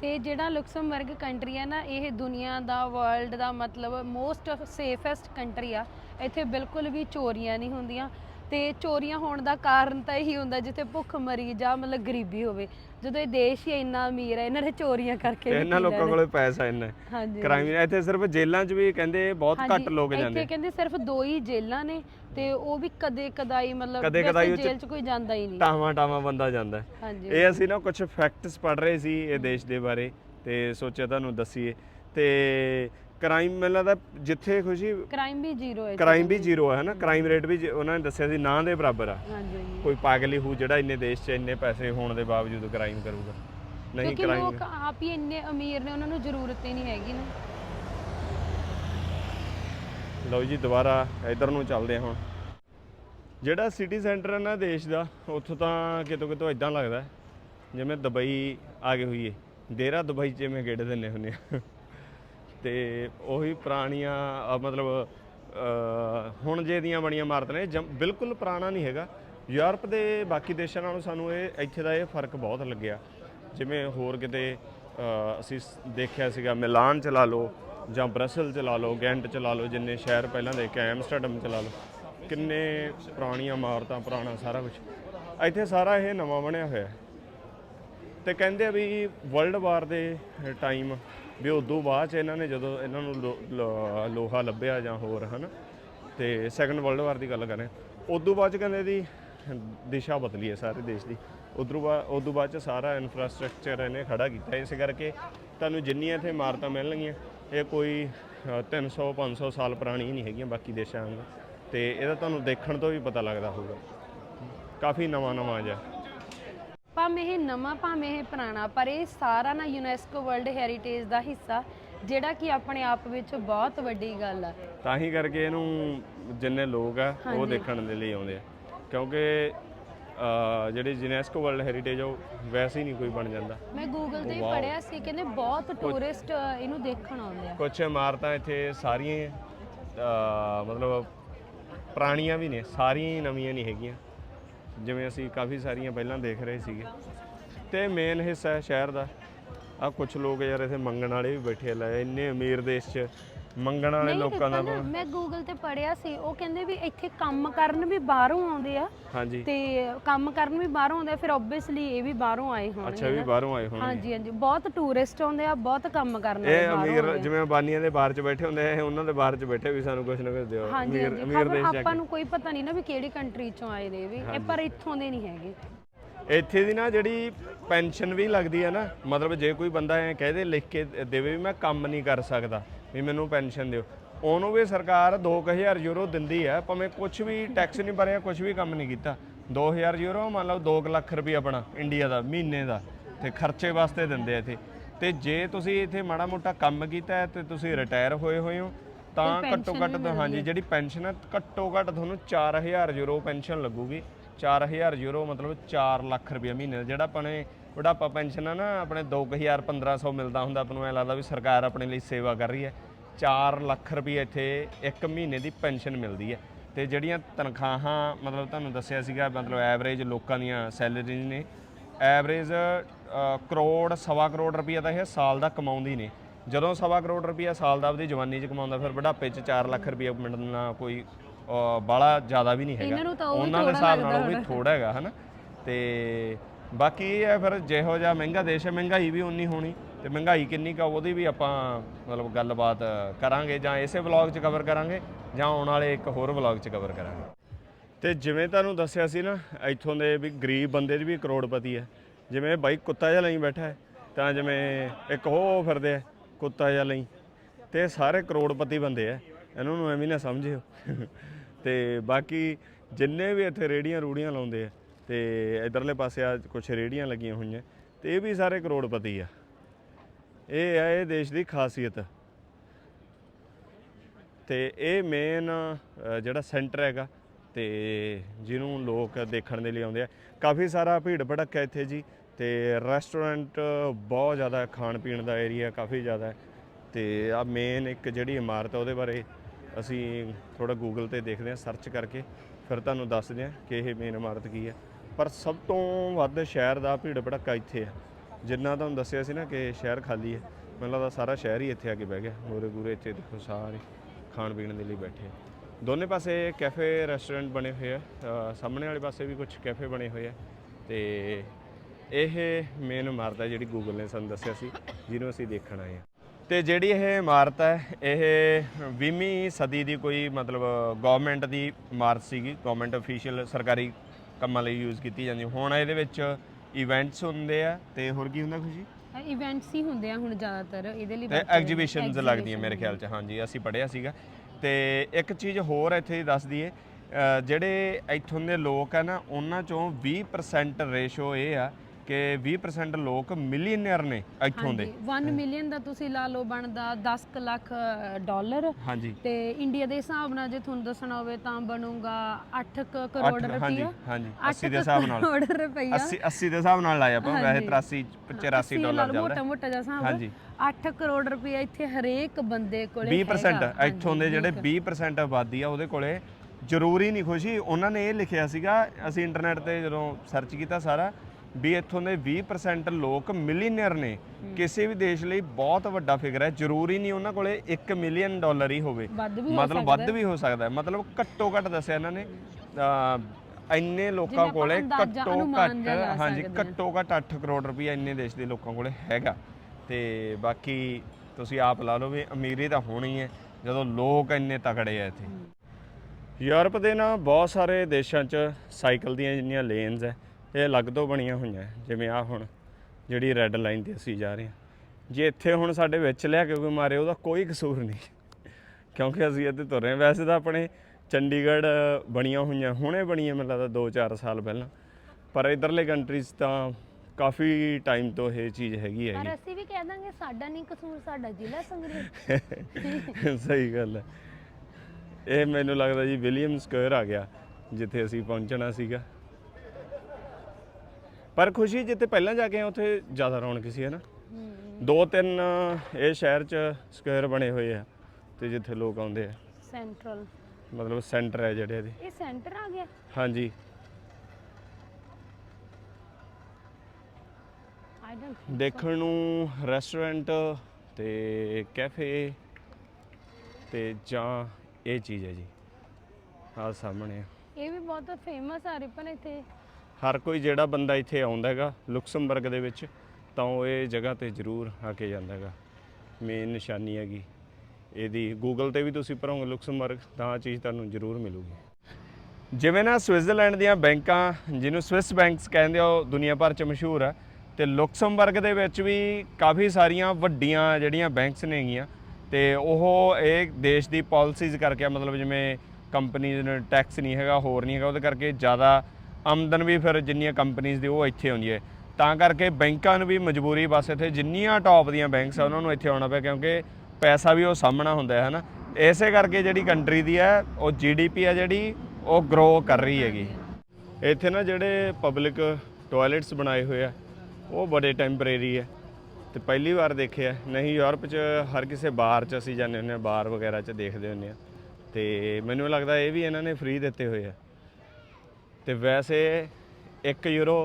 ਤੇ ਜਿਹੜਾ ਲੁਕਸਮਬਰਗ ਕੰਟਰੀ ਹੈ ਨਾ ਇਹ ਦੁਨੀਆ ਦਾ ਵਰਲਡ ਦਾ ਮਤਲਬ ਮੋਸਟ ਸੇਫੈਸਟ ਕੰਟਰੀ ਆ। ਇੱਥੇ ਬਿਲਕੁਲ ਵੀ ਚੋਰੀਆਂ ਨਹੀਂ ਹੁੰਦੀਆਂ। ਤੇ ਚੋਰੀਆਂ ਹੋਣ ਦਾ ਕਾਰਨ ਤਾਂ ਇਹੀ ਹੁੰਦਾ ਜਿੱਥੇ ਭੁੱਖ ਮਰੀ ਜਾਂ ਮਤਲਬ ਗਰੀਬੀ ਹੋਵੇ। ਜਦੋਂ ਇਹ ਦੇਸ਼ ਹੀ ਇੰਨਾ ਅਮੀਰ ਹੈ ਇਹਨਾਂ ਨੇ ਚੋਰੀਆਂ ਕਰਕੇ ਵੀ ਇਹਨਾਂ ਲੋਕਾਂ ਲੈਣਾ। ਕੋਲੇ ਪੈਸਾ ਇੰਨਾ ਹਾਂਜੀ। ਕ੍ਰਾਈਮ ਇੱਥੇ ਸਿਰਫ ਜੇਲ੍ਹਾਂ 'ਚ ਵੀ ਕਹਿੰਦੇ ਬਹੁਤ ਘੱਟ ਹਾਂਜੀ, ਲੋਕ ਇੱਥੇ ਜਾਂਦੇ ਕਹਿੰਦੇ ਸਿਰਫ ਦੋ ਹੀ ਜੇਲ੍ਹਾਂ ਨੇ ਤੇ ਉਹ ਵੀ ਕਦੇ ਕਦਾਈ ਮਤਲਬ ਕਦੇ ਕਦਾਈ ਉਹ 'ਚ- ਜੇਲ੍ਹ 'ਚ ਕੋਈ ਜਾਂਦਾ ਹੀ ਨਹੀਂ। ਟਾਵਾਂ ਟਾਵਾਂ ਬੰਦਾ ਜਾਂਦਾ ਹੈ। ਹਾਂਜੀ। ਇਹ ਅਸੀਂ ਨਾ ਕੁਝ ਫੈਕਟਸ ਪੜ ਰਹੇ ਸੀ ਇਹ ਦੇਸ਼ ਦੇ ਬਾਰੇ ਤੇ ਸੋਚਿਆ ਤੁਹਾਨੂੰ ਦੱਸੀਏ। ਤੇ ਕ੍ਰਾਈਮ ਮੈਨੂੰ ਲੱਗਦਾ ਜਿੱਥੇ ਖੁਸ਼ੀ ਕ੍ਰਾਈਮ ਵੀ ਜ਼ੀਰੋ ਹੈ ਕ੍ਰਾਈਮ ਵੀ ਜ਼ੀਰੋ ਹੈ ਨਾ ਕ੍ਰਾਈਮ ਰੇਟ ਵੀ ਜ- ਉਹਨਾਂ ਨੇ ਦੱਸਿਆ ਸੀ ਨਾ ਦੇ ਬਰਾਬਰ ਆ। ਹਾਂਜੀ। ਕੋਈ ਪਾਗਲੀ ਹੂ ਜਿਹੜਾ ਇੰਨੇ ਦੇਸ਼ 'ਚ ਇੰਨੇ ਪੈਸੇ ਹੋਣ ਦੇ ਬਾਵਜੂਦ ਕ੍ਰਾਈਮ ਕਰੂਗਾ। ਨਹੀਂ ਕਿਉਂਕਿ ਕ੍ਰਾਈਮ ਲੋਕ ਆਪ ਹੀ ਇੰਨੇ ਅਮੀਰ ਨੇ ਉਹਨਾਂ ਨੂੰ ਜ਼ਰੂਰਤ ਹੀ ਨਹੀਂ ਹੈਗੀ ਨਾ। ਲਓ ਜੀ ਦੁਬਾਰਾ ਇਧਰ ਨੂੰ ਚੱਲਦੇ ਹਾਂ ਹੁਣ। ਜਿਹੜਾ ਸਿਟੀ ਸੈਂਟਰ ਹੈ ਨਾ ਦੇਸ਼ ਦਾ ਉੱਥੋਂ ਤਾਂ ਕਿਤੋਂ ਕਿਤੋਂ ਇਦਾਂ ਲੱਗਦਾ ਹੈ, ਜਿਵੇਂ ਦੁਬਈ ਆ ਗਏ ਹੋਈਏ ਡੇਰਾ ਦੁਬਈ 'ਚ ਮੈਂ ਗੇੜੇ ਦਿੰਨੇ ਹੁੰਨੇ ਆ। ਤੇ ਉਹੀ ਪੁਰਾਣੀਆਂ ਅਹ ਮਤਲਬ ਅਹ ਹੁਣ ਜੇ ਦੀਆਂ ਬਣੀਆਂ ਇਮਾਰਤਾਂ ਨੇ, ਜਮ- ਬਿਲਕੁਲ ਪੁਰਾਣਾ ਨਹੀਂ ਹੈਗਾ। ਯੂਰਪ ਦੇ ਬਾਕੀ ਦੇਸ਼ਾਂ ਨਾਲੋਂ ਸਾਨੂੰ ਇਹ, ਇੱਥੇ ਦਾ ਇਹ ਫ਼ਰਕ ਬਹੁਤ ਲੱਗਿਆ। ਜਿਵੇਂ ਹੋਰ ਕਿਤੇ ਅਹ ਅਸੀਂ ਸ- ਦੇਖਿਆ ਸੀਗਾ, ਮਿਲਾਨ ਚਲਾ ਲਾ ਲਓ, ਜਾਂ ਬ੍ਰਸਲ ਚਲਾ ਲਓ, ਗੈਂਟ ਚਲਾ ਲਓ, ਜਿੰਨੇ ਸ਼ਹਿਰ ਪਹਿਲਾਂ ਦੇਖੇ ਐਮਸਟਰਡਮ ਚਲਾ ਲਓ, ਕਿੰਨੇ ਪੁਰਾਣੀਆਂ ਇਮਾਰਤਾਂ, ਪੁਰਾਣਾ ਸਾਰਾ ਕੁਝ ਇੱਥੇ ਸਾਰਾ ਇਹ ਨਵਾਂ ਬਣਿਆ ਹੋਇਆ ਹੈ। ਤੇ ਕਹਿੰਦੇ ਆ ਵੀ ਵਰਲਡ ਵਾਰ ਦੇ ਟਾਈਮ ਵੀ ਉਦੋਂ ਬਾਅਦ ਚ ਇਹਨਾਂ ਨੇ ਜਦੋਂ ਇਹਨਾਂ ਨੂੰ ਲੋ- ਲੋ- ਲੋਹਾ ਲੱਭਿਆ ਜਾਂ ਹੋਰ ਹਨ? ਤੇ ਸੈਕੰਡ ਵਰਲਡ ਵਾਰ ਦੀ ਗੱਲ ਕਰ। ਰਹੇ ਉਦੋਂ ਬਾਅਦ ਚ ਕਹਿੰਦੇ ਦੀ ਦਿਸ਼ਾ ਬਦਲੀ ਹੈ ਸਾਰੇ ਦੇਸ਼ ਦੀ। ਉਦੋਂ ਬਾਅਦ ਉਦੋਂ ਬਾਅਦ ਚ ਸਾਰਾ ਇਨਫਰਾਸਟ੍ਰਕਚਰ ਇਹਨੇ ਖੜਾ ਕੀਤਾ। ਇਸ ਕਰਕੇ ਤੁਹਾਨੂੰ ਜਿੰਨੀਆਂ ਇੱਥੇ ਇਮਾਰਤਾਂ ਮਿਲਣਗੀਆਂ ਇਹ ਕੋਈ ਅ, 300 500 ਸਾਲ ਪੁਰਾਣੀ ਨਹੀਂ ਹੈਗੀਆਂ ਬਾਕੀ ਦੇਸ਼ਾਂ ਵਾਂਗ। ਤੇ ਇਹਦਾ ਤੁਹਾਨੂੰ ਦੇਖਣ ਤੋਂ ਵੀ ਪਤਾ ਲੱਗਦਾ ਹੋਊਗਾ। ਕਾਫੀ ਨਵਾਂ ਨਵਾਂ ਜਿਹਾ। ਭਾਵੇਂ ਇਹ ਨਵਾਂ ਭਾਵੇਂ ਇਹ ਪੁਰਾਣਾ ਪਰ ਇਹ ਸਾਰਾ ਨਾ ਯੂਨੈਸਕੋ ਵਰਲਡ ਹੈਰੀਟੇਜ ਦਾ ਹਿੱਸਾ ਜਿਹੜਾ ਕਿ ਆਪਣੇ ਆਪ ਵਿੱਚ ਬਹੁਤ ਵੱਡੀ ਗੱਲ ਆ। ਤਾਂ ਹੀ ਕਰਕੇ ਇਹਨੂੰ ਜਿੰਨੇ ਲੋਕ ਆ ਉਹ। ਦੇਖਣ ਦੇ ਲਈ ਆਉਂਦੇ ਆ। ਕਿਉਂਕਿ ਜਿਹੜੀ ਯੂਨੈਸਕੋ ਵਰਲਡ ਹੈਰੀਟੇਜ ਉਹ ਵੈਸੇ ਹੀ ਨਹੀਂ ਕੋਈ ਬਣ ਜਾਂਦਾ। ਮੈਂ ਗੂਗਲ ਤੇ। ਪੜਿਆ ਸੀ ਕਹਿੰਦੇ ਬਹੁਤ ਟੂਰਿਸਟ ਇਹਨੂੰ ਦੇਖਣ ਆਉਂਦੇ ਆ। ਕੁਝ ਇਮਾਰਤਾਂ ਇੱਥੇ ਸਾਰੀਆਂ ਮਤਲਬ ਪੁਰਾਣੀਆਂ ਵੀ ਨੇ ਸਾਰੀਆਂ ਨਵੀਆਂ ਨਹੀਂ ਹੈਗੀਆਂ। ਜਿਵੇਂ ਅਸੀਂ ਕਾਫੀ ਸਾਰੀਆਂ ਪਹਿਲਾਂ ਦੇਖ ਰਹੇ ਸੀਗੇ। ਤੇ ਮੇਨ ਹਿੱਸਾ ਹੈ ਸ਼ਹਿਰ ਦਾ। ਆ ਕੁਝ ਲੋਕ ਯਾਰ ਇੱਥੇ ਮੰਗਣ ਵਾਲੇ ਵੀ ਬੈਠੇ ਆ, ਲੈ ਇੰਨੇ ਅਮੀਰ ਦੇਸ਼ 'ਚ। ਮੰਗਣ ਵਾਲੇ ਨਹੀਂ ਲੋਕਾਂ ਦਾ ਦਿੱਤਾ ਨਾ, ਮੈਂ ਗੂਗਲ ਤੇ ਪੜਿਆ ਸੀ ਉਹ ਕਹਿੰਦੇ ਵੀ ਇੱਥੇ ਕੰਮ ਕਰਨ ਵੀ ਬਾਹਰੋਂ ਆਉਂਦੇ ਆ। ਹਾਂਜੀ। ਤੇ ਕੰਮ ਕਰਨ ਵੀ ਬਾਹਰੋਂ ਆਉਂਦੇ ਆ ਫਿਰ ਆਬਵੀਅਸਲੀ ਇਹ ਵੀ ਬਾਹਰੋਂ ਆਏ ਹੋਣਗੇ ਅੱਛਾ ਵੀ ਬਾਹਰੋਂ ਆਏ ਹੋਣਗੇ। ਹਾਂਜੀ ਹਾਂਜੀ ਬਹੁਤ ਟੂਰਿਸਟ ਆਉਂਦੇ ਆ ਬਹੁਤ ਕੰਮ ਕਰਨ ਵਾਲੇ ਇਹ ਬਾਹਰੋਂ ਅਮੀਰ। ਜਿਵੇਂ ਅੰਬਾਨੀਆਂ ਦੇ ਬਾਹਰ 'ਚ ਬੈਠੇ ਹੁੰਦੇ ਆ ਇਹ ਉਹਨਾਂ ਦੇ ਬਾਹਰ 'ਚ ਬੈਠੇ ਵੀ ਸਾਨੂੰ ਕੁਝ ਨਾ ਕੁਝ ਦਿਓ। ਹਾਂਜੀ ਅਮੀਰ ਹਾਂਜੀ ਅਮੀਰ ਖਬਰ ਦੇਸ਼ ਆਪਾਂ ਨੂੰ ਕੋਈ ਪਤਾ ਨਹੀਂ ਨਾ ਵੀ ਕਿਹੜੀ ਕੰਟਰੀ ਚੋਂ ਆਏ ਨੇ ਵੀ ਇਹ ਪਰ ਇੱਥੋਂ ਦੇ ਨਹੀਂ ਹੈਗੇ। ਇੱਥੇ ਦੀ ਨਾ ਜਿਹੜੀ ਪੈਨਸ਼ਨ ਵੀ ਲੱਗਦੀ ਹੈ ਨਾ ਮਤਲਬ ਜੇ ਕੋਈ ਬੰਦਾ ਐ ਕਹਦੇ ਲਿਖ ਕੇ ਦੇਵੇ ਵੀ ਮੈਂ ਕੰਮ ਨਹੀਂ ਕਰ ਸਕਦਾ। ਵੀ ਮੈਨੂੰ ਪੈਨਸ਼ਨ ਦਿਓ। ਉਹਨੂੰ ਵੀ ਸਰਕਾਰ 2000 ਯੂਰੋ ਦਿੰਦੀ ਹੈ ਭਾਵੇਂ ਕੁਝ ਵੀ ਟੈਕਸ ਨਹੀਂ ਭਰਿਆ ਕੁਝ ਵੀ ਕੰਮ ਨਹੀਂ ਕੀਤਾ। 2000 ਯੂਰੋ ਮੰਨ ਲਓ 2 ਲੱਖ ਰੁਪਏ ਆਪਣਾ ਇੰਡੀਆ ਦਾ ਮਹੀਨੇ ਦਾ ਤੇ ਖਰਚੇ ਵਾਸਤੇ ਦਿੰਦੇ ਆ ਇੱਥੇ। ਤੇ ਜੇ ਤੁਸੀਂ ਇੱਥੇ ਮਾੜਾ ਮੋਟਾ ਕੰਮ ਕੀਤਾ ਹੈ ਤੇ ਤੁਸੀਂ ਰਿਟਾਇਰ ਹੋਏ ਹੋਏ ਹੋ ਤਾਂ ਘੱਟੋ ਘੱਟ ਤਾਂ ਹਾਂਜੀ ਜਿਹੜੀ ਪੈਨਸ਼ਨ ਹੈ ਘੱਟੋ ਘੱਟ ਤੁਹਾਨੂੰ 4000 ਯੂਰੋ ਪੈਨਸ਼ਨ ਲੱਗੂਗੀ। 4000 ਯੂਰੋ ਮਤਲਬ 4 ਲੱਖ ਰੁਪਏ ਮਹੀਨੇ ਦਾ ਜਿਹੜਾ ਆਪਣੇ ਬੁਢਾਪਾ ਪੈਨਸ਼ਨ ਆ ਨਾ ਆਪਣੇ 2000 1500 ਮਿਲਦਾ ਹੁੰਦਾ ਆਪਾਂ ਨੂੰ ਐ ਲੱਗਦਾ ਵੀ ਸਰਕਾਰ ਆਪਣੇ ਲਈ ਸੇਵਾ ਕਰ ਰਹੀ ਹੈ। 4 ਲੱਖ ਰੁਪਏ ਇੱਥੇ ਇੱਕ ਮਹੀਨੇ ਦੀ ਪੈਨਸ਼ਨ ਮਿਲਦੀ ਹੈ। ਤੇ ਜਿਹੜੀਆਂ ਤਨਖਾਹਾਂ ਮਤਲਬ ਤੁਹਾਨੂੰ ਦੱਸਿਆ ਸੀਗਾ ਮਤਲਬ ਐਵਰੇਜ ਲੋਕਾਂ ਦੀਆਂ ਸੈਲਰੀਜ਼ ਨੇ। ਐਵਰੇਜ ਕਰੋੜ ਸਵਾ ਕਰੋੜ ਰੁਪਈਆ ਤਾਂ ਇਹ ਸਾਲ ਦਾ ਕਮਾਉਂਦੀ ਨੇ। ਜਦੋਂ ਸਵਾ ਕਰੋੜ ਰੁਪਈਆ ਸਾਲ ਦਾ ਆਪਦੀ ਜਵਾਨੀ 'ਚ ਕਮਾਉਂਦਾ ਫਿਰ ਬੁਢਾਪੇ 'ਚ 4 ਲੱਖ ਰੁਪਈਆ ਮਿਲਣਾ ਕੋਈ ਬਾਲਾ ਜ਼ਿਆਦਾ ਵੀ ਨਹੀਂ ਹੈਗਾ। ਉਹਨਾਂ ਦੇ ਹਿਸਾਬ ਨਾਲ ਉਹ ਵੀ ਥੋੜਾ ਹੈਗਾ ਹਨਾ? ਤੇ ਬਾਕੀ ਇਹ ਹੈ ਫਿਰ ਜਿਹੋ ਜਿਹਾ ਮਹਿੰਗਾ, ਦੇਸ਼ ਹੈ, ਮਹਿੰਗਾਈ ਵੀ ਉਨੀ ਹੋਣੀ ਤੇ ਮਹਿੰਗਾਈ ਕਿੰਨੀ ਕਾ ਉਹਦੀ ਵੀ ਆਪਾਂ ਮਤਲਬ ਗੱਲਬਾਤ ਕਰਾਂਗੇ ਜਾਂ ਇਸੇ ਵਲੌਗ 'ਚ ਕਵਰ ਕਰਾਂਗੇ ਜਾਂ ਆਉਣ ਵਾਲੇ ਇੱਕ ਹੋਰ ਵਲੌਗ 'ਚ ਕਵਰ ਕਰਾਂਗੇ। ਤੇ ਜਿਵੇਂ ਤੁਹਾਨੂੰ ਦੱਸਿਆ ਸੀ ਨਾ, ਇੱਥੋਂ ਦੇ ਵੀ ਗਰੀਬ ਬੰਦੇ ਦੀ ਵੀ ਕਰੋੜਪਤੀ ਹੈ। ਜਿਵੇਂ ਇਹ ਬਾਈ ਕੁੱਤਾ ਜਿਹਾ ਲਈ ਬੈਠਾ ਹੈ, ਤਾਂ ਜਿਵੇਂ ਇੱਕ ਉਹ ਫਿਰਦੇ ਆ, ਕੁੱਤਾ ਜਿਹਾ ਲਈ। ਤੇ ਸਾਰੇ ਕਰੋੜਪਤੀ ਬੰਦੇ ਆ, ਇਹਨਾਂ ਨੂੰ ਐਵੇਂ ਨਾ ਸਮਝਿਓ। ਤੇ ਬਾਕੀ ਜਿੰਨੇ ਵੀ ਇੱਥੇ ਰੇੜੀਆਂ ਰੂੜੀਆਂ ਲਾਉਂਦੇ ਆ ਤੇ ਇਧਰਲੇ ਪਾਸੇ ਆ ਕੁਝ ਰੇੜੀਆਂ ਲੱਗੀਆਂ ਹੋਈਆਂ, ਤੇ ਇਹ ਵੀ ਸਾਰੇ ਕਰੋੜਪਤੀ ਆ। ਇਹ ਆ, ਇਹ ਦੇਸ਼ ਦੀ ਖਾਸੀਅਤ। ਤੇ ਇਹ ਮੇਨ ਜਿਹੜਾ ਸੈਂਟਰ ਹੈਗਾ, ਤੇ ਜਿਹਨੂੰ ਲੋਕ ਦੇਖਣ ਦੇ ਲਈ ਆਉਂਦੇ ਆ। ਕਾਫੀ ਸਾਰਾ ਭੀੜ ਭੜੱਕਾ ਇੱਥੇ ਜੀ, ਤੇ ਰੈਸਟੋਰੈਂਟ ਬਹੁਤ ਜ਼ਿਆਦਾ ਖਾਣ ਪੀਣ ਦਾ ਏਰੀਆ ਕਾਫੀ ਜ਼ਿਆਦਾ ਹੈ। ਤੇ ਆ ਮੇਨ ਇੱਕ ਜਿਹੜੀ ਇਮਾਰਤ ਹੈ ਉਹਦੇ ਬਾਰੇ ਅਸੀਂ ਥੋੜਾ ਗੂਗਲ ਤੇ ਦੇਖਦੇ ਹਾਂ ਸਰਚ ਕਰਕੇ। ਫਿਰ ਤੁਹਾਨੂੰ ਦੱਸਦੇ ਹਾਂ ਕਿ ਇਹ ਮੇਨ ਇਮਾਰਤ ਕੀ ਹੈ। ਪਰ ਸਭ ਤੋਂ ਵੱਧ ਸ਼ਹਿਰ ਦਾ ਭੀੜ ਭੜੱਕਾ ਇੱਥੇ ਆ। ਜਿੰਨਾ ਤੁਹਾਨੂੰ ਦੱਸਿਆ ਸੀ ਨਾ ਕਿ ਸ਼ਹਿਰ ਖਾਲੀ ਹੈ ਮੈਨੂੰ ਲੱਗਦਾ ਸਾਰਾ ਸ਼ਹਿਰ ਹੀ ਇੱਥੇ ਆ ਕੇ ਬਹਿ ਗਿਆ। ਗੋਰੇ ਗੂਰੇ ਇੱਥੇ ਦੇਖੋ ਸਾਰੇ ਖਾਣ ਪੀਣ ਦੇ ਲਈ ਬੈਠੇ ਆ। ਦੋਨੇ ਪਾਸੇ ਕੈਫੇ ਰੈਸਟੋਰੈਂਟ ਬਣੇ ਹੋਏ ਆ। ਅ, ਸਾਹਮਣੇ ਵਾਲੇ ਪਾਸੇ ਵੀ ਕੁਝ ਕੈਫੇ ਬਣੇ ਹੋਏ ਆ। ਤੇ ਇਹ ਮੇਨ ਇਮਾਰਤ ਹੈ ਜਿਹੜੀ ਗੂਗਲ ਨੇ ਸਾਨੂੰ ਦੱਸਿਆ ਸੀ ਜਿਹਨੂੰ ਅਸੀਂ ਦੇਖਣ ਆਏ ਆ। ਤੇ ਜਿਹੜੀ ਇਹ ਇਮਾਰਤ ਹੈ ਇਹ 20ਵੀਂ ਸਦੀ ਦੀ ਕੋਈ ਮਤਲਬ ਗਵਰਨਮੈਂਟ ਦੀ ਇਮਾਰਤ ਸੀਗੀ। ਗਵਰਨਮੈਂਟ ਅਫੀਸ਼ੀਅਲ ਸਰਕਾਰੀ ਕੰਮਾਂ ਲਈ ਯੂਜ਼ ਕੀਤੀ ਜਾਂਦੀ ਹੁਣ ਇਹਦੇ ਵਿੱਚ ਇਵੈਂਟਸ ਹੁੰਦੇ ਆ ਤੇ ਹੋਰ ਕੀ ਹੁੰਦਾ ਖੁਸ਼ੀ? ਇਵੈਂਟਸ ਹੀ ਹੁੰਦੇ ਆ ਹੁਣ ਜ਼ਿਆਦਾਤਰ। ਇਹਦੇ ਲਈ ਤੇ ਐਗਜੀਬਿਸ਼ਨਸ ਲੱਗਦੀਆਂ ਮੇਰੇ ਖਿਆਲ ਚ। ਹਾਂਜੀ ਅਸੀਂ ਪੜ੍ਹਿਆ ਸੀਗਾ। ਤੇ ਇੱਕ ਚੀਜ਼ ਹੋਰ ਇੱਥੇ ਦੱਸ ਦਈਏ ਅ, ਜਿਹੜੇ ਇੱਥੋਂ ਦੇ ਲੋਕ ਆ ਨਾ ਉਹਨਾਂ ਚੋਂ 20% ਰੇਸ਼ੋ ਇਹ ਆ ਕਿ 20% ਲੋਕ ਮਿਲੀਅਨਰ ਨੇ ਇੱਥੋਂ ਦੇ। 1 ਮਿਲੀਅਨ ਦਾ ਤੁਸੀਂ ਲਾ ਲਓ ਬਣਦਾ 10 ਕੁ ਲੱਖ ਡਾਲਰ। ਹਾਂਜੀ। ਤੇ ਇੰਡੀਆ ਦੇ ਹਿਸਾਬ ਨਾਲ ਜੇ ਤੁਹਾਨੂੰ ਦੱਸਣਾ ਹੋਵੇ ਤਾਂ ਬਣੂਗਾ 8 ਕਰੋੜ ਰੁਪਈਆ। ਹਾਂਜੀ ਹਾਂਜੀ 80 ਅੱਠ ਦੇ ਹਿਸਾਬ ਨਾਲ। ਕਰੋੜ ਰੁਪਈਆ। 80 80 ਦੇ ਹਿਸਾਬ ਨਾਲ ਲਾਇਆ ਆਪਾਂ ਵੈਸੇ ਹਾਂਜੀ। 83 84 ਡਾਲਰ ਚੱਲਦਾ। ਮੋਟਾ ਮੋਟਾ ਜਿਹਾ ਹਿਸਾਬ। ਹਾਂਜੀ। 8 ਕਰੋੜ ਰੁਪਈਆ ਇੱਥੇ ਹਰੇਕ ਬੰਦੇ ਕੋਲੇ 20% ਹੈਗਾ। ਇੱਥੋਂ ਦੇ ਜਿਹੜੇ 20% ਆਬਾਦੀ ਆ ਉਹਦੇ ਕੋਲੇ ਜ਼ਰੂਰੀ ਨਹੀਂ ਖੁਸ਼ੀ। ਉਹਨਾਂ ਨੇ ਇਹ ਲਿਖਿਆ ਸੀਗਾ ਅਸੀਂ ਇੰਟਰਨੈਟ ਤੇ ਜਦੋਂ ਸਰਚ ਕੀਤਾ ਸਾਰਾ ਵੀ ਇੱਥੋਂ ਦੇ 20% ਲੋਕ ਮਿਲੀਅਨਰ ਨੇ। ਕਿਸੇ ਵੀ ਦੇਸ਼ ਲਈ ਬਹੁਤ ਵੱਡਾ ਫਿਗਰ ਹੈ। ਜ਼ਰੂਰੀ ਨਹੀਂ ਉਹਨਾਂ ਕੋਲੇ 1 ਮਿਲੀਅਨ ਡਾਲਰ ਹੀ ਹੋਵੇ। ਮਤਲਬ ਵੱਧ ਵੀ ਹੋ ਸਕਦਾ ਹੈ। ਮਤਲਬ ਘੱਟੋ ਘੱਟ ਦੱਸਿਆ ਇਹਨਾਂ ਨੇ ਇੰਨੇ ਲੋਕਾਂ ਕੋਲੇ ਘੱਟੋ ਘੱਟ ਹਾਂਜੀ। ਘੱਟੋ ਘੱਟ 8 ਕਰੋੜ ਰੁਪਈਆ ਇੰਨੇ ਦੇਸ਼ ਦੇ ਲੋਕਾਂ ਕੋਲੇ ਹੈਗਾ। ਤੇ ਬਾਕੀ ਤੁਸੀਂ ਆਪ ਲਾ ਲਓ ਵੀ ਅਮੀਰੀ ਤਾਂ ਹੋਣੀ ਹੈ ਜਦੋਂ ਲੋਕ ਇੰਨੇ ਤਕੜੇ ਆ ਇੱਥੇ। ਯੂਰਪ ਦੇ ਨਾ ਬਹੁਤ ਸਾਰੇ ਦੇਸ਼ਾਂ 'ਚ ਸਾਈਕਲ ਦੀਆਂ ਜਿੰਨੀਆਂ ਲੇਨਸ ਹੈ ਇਹ ਅਲੱਗ ਤੋਂ ਬਣੀਆਂ ਹੋਈਆਂ ਹੈ। ਜਿਵੇਂ ਆ ਹੁਣ ਜਿਹੜੀ ਰੈੱਡ ਲਾਈਨ ਤੇ ਅਸੀਂ ਜਾ ਰਹੇ ਹਾਂ। ਜੇ ਇੱਥੇ ਹੁਣ ਸਾਡੇ ਵਿੱਚ ਲਿਆ ਕੇ ਕੋਈ ਮਾਰੇ ਉਹਦਾ ਕੋਈ ਕਸੂਰ ਨਹੀਂ। ਕਿਉਂਕਿ ਅਸੀਂ ਇੱਥੇ ਤੁਰ ਰਹੇ ਹਾਂ। ਵੈਸੇ ਤਾਂ ਆਪਣੇ ਚੰਡੀਗੜ੍ਹ ਬਣੀਆਂ ਹੋਈਆਂ ਹੁਣੇ ਬਣੀਆਂ ਮੈਨੂੰ ਲੱਗਦਾ 2-4 ਸਾਲ ਪਹਿਲਾਂ। ਪਰ ਇਧਰਲੇ ਕੰਟਰੀਜ਼ ਤਾਂ ਕਾਫੀ ਟਾਈਮ ਤੋਂ ਇਹ ਚੀਜ਼ ਹੈਗੀ ਪਰ ਹੈਗੀ ਅਸੀਂ ਵੀ ਕਹਿ ਦਾਂਗੇ ਸਾਡਾ ਨਹੀਂ ਕਸੂਰ ਸਾਡਾ ਜ਼ਿਲ੍ਹਾ ਸੰਗਰੂਰ। ਸਹੀ ਗੱਲ ਹੈ। ਇਹ ਮੈਨੂੰ ਲੱਗਦਾ ਜੀ ਵਿਲੀਅਮ ਸਕੁਅਰ ਆ ਗਿਆ ਜਿੱਥੇ ਅਸੀਂ ਪਹੁੰਚਣਾ ਸੀਗਾ। ਪਰ ਖੁਸ਼ੀ ਜਿੱਥੇ ਪਹਿਲਾਂ ਜਾ ਕੇ ਉੱਥੇ ਜ਼ਿਆਦਾ ਰੌਣਕ ਸੀ ਹੈ ਨਾ? ਦੋ ਤਿੰਨ ਇਹ ਸ਼ਹਿਰ 'ਚ ਸਕੁਅਰ ਬਣੇ ਹੋਏ ਆ ਤੇ ਜਿੱਥੇ ਲੋਕ ਆਉਂਦੇ ਆ। ਸੈਂਟਰਲ ਮਤਲਬ ਸੈਂਟਰ ਹੈ ਜਿਹੜੇ ਇਹਦੇ। ਇਹ ਸੈਂਟਰ ਆ ਗਿਆ? ਹਾਂਜੀ। ਦੇਖਣ ਨੂੰ ਰੈਸਟੋਰੈਂਟ ਤੇ ਕੈਫੇ ਤੇ ਜਾਂ ਇਹ ਚੀਜ਼ ਹੈ ਜੀ। ਆਹ ਸਾਹਮਣੇ ਆ। ਇਹ ਵੀ ਬਹੁਤ ਫੇਮਸ ਆ ਰਿਪਨ ਇੱਥੇ। ਹਰ ਕੋਈ ਜਿਹੜਾ ਬੰਦਾ ਇੱਥੇ ਆਉਂਦਾ ਹੈਗਾ ਲੁਕਸਮਬਰਗ ਦੇ ਵਿੱਚ, ਤਾਂ ਉਹ ਇਹ ਜਗ੍ਹਾ ਤੇ ਜ਼ਰੂਰ ਆ ਕੇ ਜਾਂਦਾ ਹੈਗਾ। ਮੇਨ ਨਿਸ਼ਾਨੀ ਹੈਗੀ। ਇਹਦੀ ਗੂਗਲ ਤੇ ਵੀ ਤੁਸੀਂ ਭਰੋਗੇ ਲੁਕਸਮਬਰਗ, ਤਾਂ ਆਹ ਚੀਜ਼ ਤੁਹਾਨੂੰ ਜ਼ਰੂਰ ਮਿਲੂਗੀ। ਜਿਵੇਂ ਨਾ ਸਵਿਟਜ਼ਰਲੈਂਡ ਦੀਆਂ ਬੈਂਕਾਂ, ਜਿਹਨੂੰ ਸਵਿਸ ਬੈਂਕਸ ਕਹਿੰਦੇ ਆ, ਉਹ ਦੁਨੀਆ ਭਰ 'ਚ ਮਸ਼ਹੂਰ ਆ। ਤੇ ਲੁਕਸਮਬਰਗ ਦੇ ਵਿੱਚ ਵੀ ਕਾਫੀ ਸਾਰੀਆਂ ਵੱਡੀਆਂ ਜਿਹੜੀਆਂ ਬੈਂਕਸ ਨੇਗੀਆਂ ਤੇ ਉਹ ਇਹ ਦੇਸ਼ ਦੀ ਪਾਲਿਸੀਜ਼ ਕਰਕੇ ਮਤਲਬ ਜਿਵੇਂ ਕੰਪਨੀਜ਼ ਨੂੰ ਟੈਕਸ ਨਹੀਂ ਹੈਗਾ, ਹੋਰ ਨਹੀਂ ਹੈਗਾ, ਉਹਦੇ ਕਰਕੇ ਜ਼ਿਆਦਾ ਆਮਦਨ ਵੀ ਫਿਰ ਜਿੰਨੀਆਂ ਕੰਪਨੀਆਂ ਦੀ ਉਹ ਇੱਥੇ ਆਉਂਦੀ ਹੈ। ਤਾਂ ਕਰਕੇ ਬੈਂਕਾਂ ਨੂੰ ਵੀ ਮਜਬੂਰੀ ਬਸ ਇੱਥੇ ਜਿੰਨੀਆਂ ਟੌਪ ਦੀਆਂ ਬੈਂਕਸ ਆ, ਉਹਨਾਂ ਨੂੰ ਇੱਥੇ ਆਉਣਾ ਪਿਆ ਕਿਉਂਕਿ ਪੈਸਾ ਵੀ ਉਹ ਸਾਹਮਣਾ ਹੁੰਦਾ ਹੈ, ਹਨਾ। ਇਸੇ ਕਰਕੇ ਜਿਹੜੀ ਕੰਟਰੀ ਦੀ ਹੈ, ਉਹ ਜੀਡੀਪੀ ਹੈ ਜਿਹੜੀ, ਉਹ ਗਰੋ ਕਰ ਰਹੀ ਹੈਗੀ। ਇੱਥੇ ਨਾ ਜਿਹੜੇ ਪਬਲਿਕ ਟਾਇਲਟਸ ਬਣਾਏ ਹੋਏ ਆ, ਉਹ ਬੜੇ ਟੈਂਪਰੇਰੀ ਹੈ ਤੇ ਪਹਿਲੀ ਵਾਰ ਦੇਖਿਆ, ਨਹੀਂ ਯੂਰਪ 'ਚ ਹਰ ਕਿਸੇ ਬਾਰ 'ਚ ਅਸੀਂ ਜਾਂਦੇ ਹੁੰਦੇ ਆ ਬਾਰ ਵਗੈਰਾ 'ਚ ਦੇਖਦੇ ਹੁੰਦੇ ਆ ਤੇ ਮੈਨੂੰ ਲੱਗਦਾ ਇਹ ਵੀ ਇਹਨਾਂ ਨੇ ਫ੍ਰੀ ਦਿੱਤੇ ਹੋਏ ਆ। ਤੇ ਵੈਸੇ 1 ਯੂਰੋ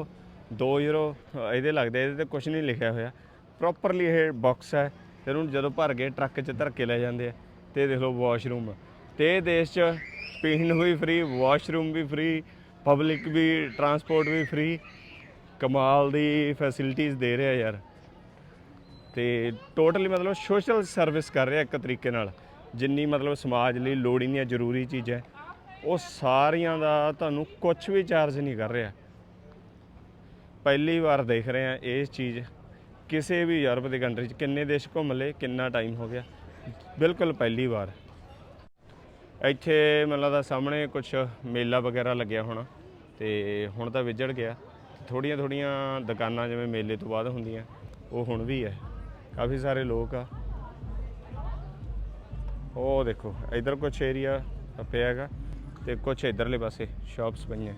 2 ਯੂਰੋ ਇਹਦੇ ਲੱਗਦੇ ਇਹਦੇ ਤੇ ਕੁਝ ਨਹੀਂ ਲਿਖਿਆ ਹੋਇਆ। ਪ੍ਰੋਪਰਲੀ ਇਹ ਬਾਕਸ ਹੈ ਤੇ ਇਹਨੂੰ ਜਦੋਂ ਭਰ ਕੇ ਟਰੱਕ 'ਚ ਧਰ ਕੇ ਲੈ ਜਾਂਦੇ ਆ ਤੇ ਦੇਖ ਲਓ ਵਾਸ਼ਰੂਮ ਤੇ ਇਹ ਦੇਸ਼ 'ਚ ਪੀਣ ਵੀ ਫ੍ਰੀ ਵਾਸ਼ਰੂਮ ਵੀ ਫ੍ਰੀ ਪਬਲਿਕ ਵੀ ਟਰਾਂਸਪੋਰਟ ਵੀ ਫ੍ਰੀ ਕਮਾਲ ਦੀ ਫੈਸਿਲਿਟੀਆਂ ਦੇ ਰਿਹਾ ਯਾਰ। ਤੇ ਟੋਟਲੀ ਮਤਲਬ ਸੋਸ਼ਲ ਸਰਵਿਸ ਕਰ ਰਿਹਾ ਇੱਕ ਤਰੀਕੇ ਨਾਲ ਜਿੰਨੀ ਮਤਲਬ ਸਮਾਜ ਲਈ ਲੋੜੀਂਦੀਆਂ ਦੀਆਂ ਜ਼ਰੂਰੀ ਚੀਜ਼ਾਂ। ਹੈ, ਉਹ ਸਾਰੀਆਂ ਦਾ ਤੁਹਾਨੂੰ ਕੁਝ ਵੀ ਚਾਰਜ ਨਹੀਂ ਕਰ ਰਿਹਾ। ਪਹਿਲੀ ਵਾਰ ਦੇਖ ਰਹੇ ਆ ਇਹ ਚੀਜ਼। ਕਿਸੇ ਵੀ ਯੂਰਪ ਦੀ ਕੰਟਰੀ 'ਚ ਕਿੰਨੇ ਦੇਸ਼ ਘੁੰਮ ਲਏ, ਕਿੰਨਾ ਟਾਈਮ ਹੋ ਗਿਆ। ਬਿਲਕੁਲ ਪਹਿਲੀ ਵਾਰ। ਇੱਥੇ ਮੈਨੂੰ ਲੱਗਦਾ ਸਾਹਮਣੇ ਕੁਝ ਮੇਲਾ ਵਗੈਰਾ ਲੱਗਿਆ ਹੋਣਾ ਤੇ ਹੁਣ ਤਾਂ ਵਿਜੜ ਗਿਆ। ਥੋੜੀਆਂ ਥੋੜੀਆਂ ਦੁਕਾਨਾਂ ਜਿਵੇਂ ਮੇਲੇ ਤੋਂ ਬਾਅਦ ਹੁੰਦੀਆਂ, ਉਹ ਹੁਣ ਵੀ ਹੈ। ਕਾਫੀ ਸਾਰੇ ਲੋਕ ਆ। ਉਹ ਦੇਖੋ, ਇਧਰ ਕੁਝ ਏਰੀਆ ਪਿਆ ਹੈਗਾ। ਤੇ ਕੁਝ ਇਧਰਲੇ ਪਾਸੇ ਸ਼ਾਪਸ ਪਈਆਂ।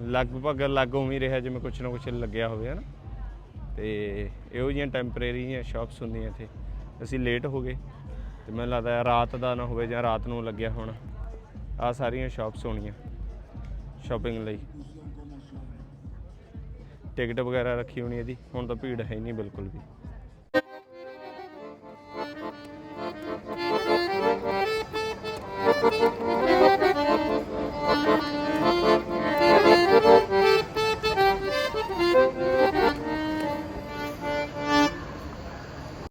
ਲਗਭਗ ਲੱਗ ਉਵੇਂ ਰਿਹਾ ਜਿਵੇਂ ਕੁਝ ਨਾ ਕੁਝ ਲੱਗਿਆ ਹੋਵੇ, ਹਨਾ? ਤੇ ਇਹੋ ਜਿਹੀਆਂ ਟੈਂਪਰੇਰੀ ਜਿਹੀਆਂ ਸ਼ਾਪਸ ਹੁੰਦੀਆਂ ਇੱਥੇ। ਅਸੀਂ ਲੇਟ ਹੋ ਗਏ ਤੇ ਮੈਨੂੰ ਲੱਗਦਾ ਰਾਤ ਦਾ ਨਾ ਹੋਵੇ ਜਾਂ ਰਾਤ ਨੂੰ ਲੱਗਿਆ ਹੋਣਾ। ਆ ਸਾਰੀਆਂ ਸ਼ਾਪਸ ਹੋਣੀਆਂ ਸ਼ਾਪਿੰਗ ਲਈ। ਟਿਕਟ ਵਗੈਰਾ ਰੱਖੀ ਹੋਣੀ ਇਹਦੀ। ਹੁਣ ਤਾਂ ਭੀੜ ਹੈ ਹੀ ਨਹੀਂ ਬਿਲਕੁਲ ਵੀ।